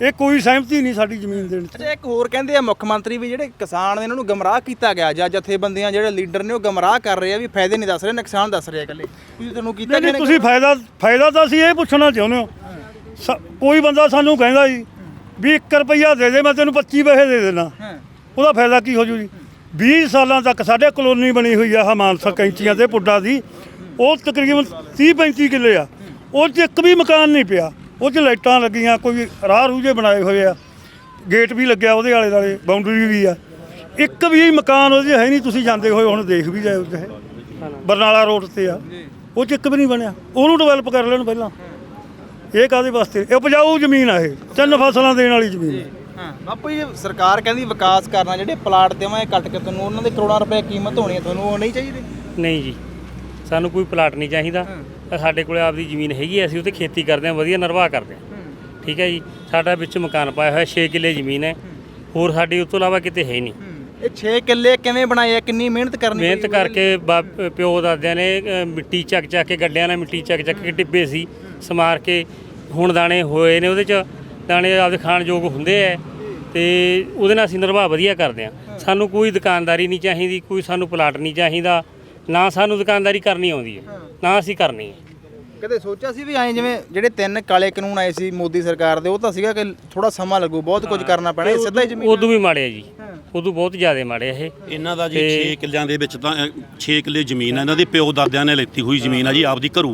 ਇਹ ਕੋਈ ਸਹਿਮਤੀ ਨਹੀਂ ਸਾਡੀ ਜ਼ਮੀਨ ਦੇਣ ਅੱਛਾ ਇੱਕ ਹੋਰ ਕਹਿੰਦੇ ਆ ਮੁੱਖ ਮੰਤਰੀ ਵੀ ਜਿਹੜੇ ਕਿਸਾਨ ਨੇ ਇਹਨਾਂ ਨੂੰ ਗਮਰਾਹ ਕੀਤਾ ਗਿਆ ਜਾਂ ਜਥੇਬੰਦੀਆਂ ਜਿਹੜੇ ਲੀਡਰ ਨੇ ਉਹ ਗਮਰਾਹ ਕਰ ਰਹੇ ਆ ਵੀ ਫਾਇਦੇ ਨਹੀਂ ਦੱਸ ਰਹੇ ਨੁਕਸਾਨ ਦੱਸ ਰਹੇ ਆ ਇਕੱਲੇ। ਤੁਸੀਂ ਤੁਹਾਨੂੰ ਕੀਤਾ ਨਹੀਂ ਤੁਸੀਂ ਫਾਇਦਾ ਫਾਇਦਾ ਤਾਂ ਅਸੀਂ ਇਹ ਪੁੱਛਣਾ ਚਾਹੁੰਦੇ ਹੋ। ਕੋਈ ਬੰਦਾ ਸਾਨੂੰ ਕਹਿੰਦਾ ਜੀ ਵੀ 1 ਰੁਪਈਆ ਦੇ ਦੇ ਮੈਂ ਤੈਨੂੰ 25 ਪੈਸੇ ਦੇ ਦੇਣਾ ਉਹਦਾ ਫਾਇਦਾ ਕੀ ਹੋ ਜੂ ਜੀ? 20 ਸਾਲਾਂ ਤੱਕ ਸਾਡੇ ਕਲੋਨੀ ਬਣੀ ਹੋਈ ਆ ਹਮਾਨਸਾ ਕੈਂਚੀਆਂ ਤੇ ਪੁੱਡਾ ਦੀ। ਉਹ ਤਕਰੀਬਨ 30 35 ਕਿੱਲੇ ਆ। ਉਹ 'ਚ ਇੱਕ ਵੀ ਮਕਾਨ ਨਹੀਂ ਪਿਆ। ਉਹ 'ਚ ਲਾਈਟਾਂ ਲੱਗੀਆਂ ਕੋਈ ਰਾਹ ਰੂਜੇ ਬਣਾਏ ਹੋਏ ਆ। ਗੇਟ ਵੀ ਲੱਗਿਆ ਉਹਦੇ ਆਲੇ ਦੁਆਲੇ ਬਾਉਂਡਰੀ ਵੀ ਆ। ਇੱਕ ਵੀ ਮਕਾਨ ਉਹਦੇ ਹੈ ਨਹੀਂ ਤੁਸੀਂ ਜਾਂਦੇ ਹੋਏ ਹੁਣ ਦੇਖ ਵੀ ਜਾਓ ਤੇ ਬਰਨਾਲਾ ਰੋਡ ਤੇ ਆ। ਉਹ 'ਚ ਇੱਕ ਵੀ ਨਹੀਂ ਬਣਿਆ। ਉਹਨੂੰ ਡਿਵੈਲਪ ਕਰ ਲੈਣ ਪਹਿਲਾਂ। ਇਹ ਕਾਦੇ ਵਾਸਤੇ? ਇਹ ਉਪਜਾਊ ਜ਼ਮੀਨ ਆ ਇਹ। ਤਿੰਨ ਫਸਲਾਂ ਦੇਣ ਵਾਲੀ ਜ਼ਮੀਨ ਹੈ ਹਾਂ। ਬਾਪੂ ਜੀ ਵਿਕਾਸ ਕਹਿੰਦੀ ਵਿਕਾਸ ਕਰਨਾ ਜਿਹੜੇ ਪਲਾਟ ਦੇਵਾਂ ਕੱਟ ਕੇ ਤੁਹਾਨੂੰ ਉਹਨਾਂ ਦੇ ਕਰੋੜਾਂ ਰੁਪਏ ਕੀਮਤ ਹੋਣੀ ਹੈ ਤੁਹਾਨੂੰ ਉਹ ਨਹੀਂ ਚਾਹੀਦੀ? ਨਹੀਂ ਜੀ। ਸਾਨੂੰ ਕੋਈ ਪਲਾਟ ਨਹੀਂ ਚਾਹੀਦਾ। ਤਾਂ ਸਾਡੇ ਕੋਲੇ ਆਪਦੀ ਜ਼ਮੀਨ ਹੈਗੀ ਹੈ, ਅਸੀਂ ਉੱਤੇ ਖੇਤੀ ਕਰਦੇ ਹਾਂ ਵਧੀਆ ਨਿਰਵਾਹ ਕਰਦੇ ਹਾਂ। ਠੀਕ ਹੈ ਜੀ? ਸਾਡਾ ਵਿੱਚ ਮਕਾਨ ਪਾਇਆ ਹੋਇਆ 6 ਕਿੱਲੇ ਜ਼ਮੀਨ ਹੈ। ਹੋਰ ਸਾਡੀ ਉਸ ਤੋਂ ਇਲਾਵਾ ਕਿਤੇ ਹੈ ਹੀ। ਨਹੀਂ ਇਹ 6 ਕਿੱਲੇ ਕਿਵੇਂ ਬਣਾਏ ਆ? ਕਿੰਨੀ ਮਿਹਨਤ ਕਰਨੀ ਮਿਹਨਤ ਪਈ? ਕਰਕੇ ਬਾਪ- ਪਿਓ ਦਾਦਿਆਂ ਨੇ ਅ, ਮਿੱਟੀ ਚੱਕ ਚੱਕ ਕੇ ਗੱਡਿਆਂ ਨਾਲ ਮਿੱਟੀ ਚੱਕ ਚੱਕ ਕੇ ਟਿੱਬੇ ਸੀ ਸਮਾਰ ਕੇ ਹੁਣ ਦਾਣੇ ਹੋਏ ਨੇ ਉਹਦੇ ਚ। ਦਾਣੇ ਆਪਦੇ ਖਾਣ ਯੋਗ ਹੁੰਦੇ ਐ ਤੇ ਉਹਦੇ ਨਾਲ ਅਸੀਂ ਨਿਰਵਾਹ ਵਧੀਆ ਕਰਦੇ ਹਾਂ। ਸਾਨੂੰ ਕੋਈ ਦੁਕਾਨਦਾਰੀ ਨਹੀਂ ਚਾਹੀਦੀ ਕੋਈ ਸਾਨੂੰ ਪਲਾਟ ਨਹੀਂ ਚਾਹੀਦਾ। ਨਾ ਸਾਨੂੰ ਦੁਕਾਨਦਾਰੀ ਕਰਨੀ ਆਉਂਦੀ ਹੈ ਨਾ ਅਸੀਂ ਕਰਨੀ ਹੈ। ਕਦੇ ਸੋਚਿਆ ਸੀ ਵੀ ਐਂ ਜਿਵੇਂ ਜਿਹੜੇ ਤਿੰਨ ਕਾਲੇ ਕਾਨੂੰਨ ਆਏ ਸੀ ਮੋਦੀ ਸਰਕਾਰ ਦੇ ਉਹ ਤਾਂ ਸੀਗਾ ਕਿ ਥੋੜਾ ਸਮਾਂ ਲੱਗੂ ਬਹੁਤ ਕੁਝ ਕਰਨਾ ਪੈਣਾ ਇਹ ਸਿੱਧਾ ਹੀ ਜ਼ਮੀਨ ਉਦੋਂ ਵੀ ਮਾੜੇ ਆ ਜੀ। ਉਦੋਂ ਬਹੁਤ ਜ਼ਿਆਦਾ ਮਾੜੇ ਆ ਇਹ। ਇਹਨਾਂ ਦਾ ਜੀ 6 ਕਿੱਲਿਆਂ ਦੇ ਵਿੱਚ ਤਾਂ 6 ਕਿੱਲੇ ਜ਼ਮੀਨ ਹੈ ਇਹਨਾਂ ਦੇ ਪਿਓ ਦਾਦਿਆਂ ਨੇ ਲੈਤੀ ਹੋਈ ਜ਼ਮੀਨ ਆ ਜੀ ਆਪਦੀ ਘਰੂ।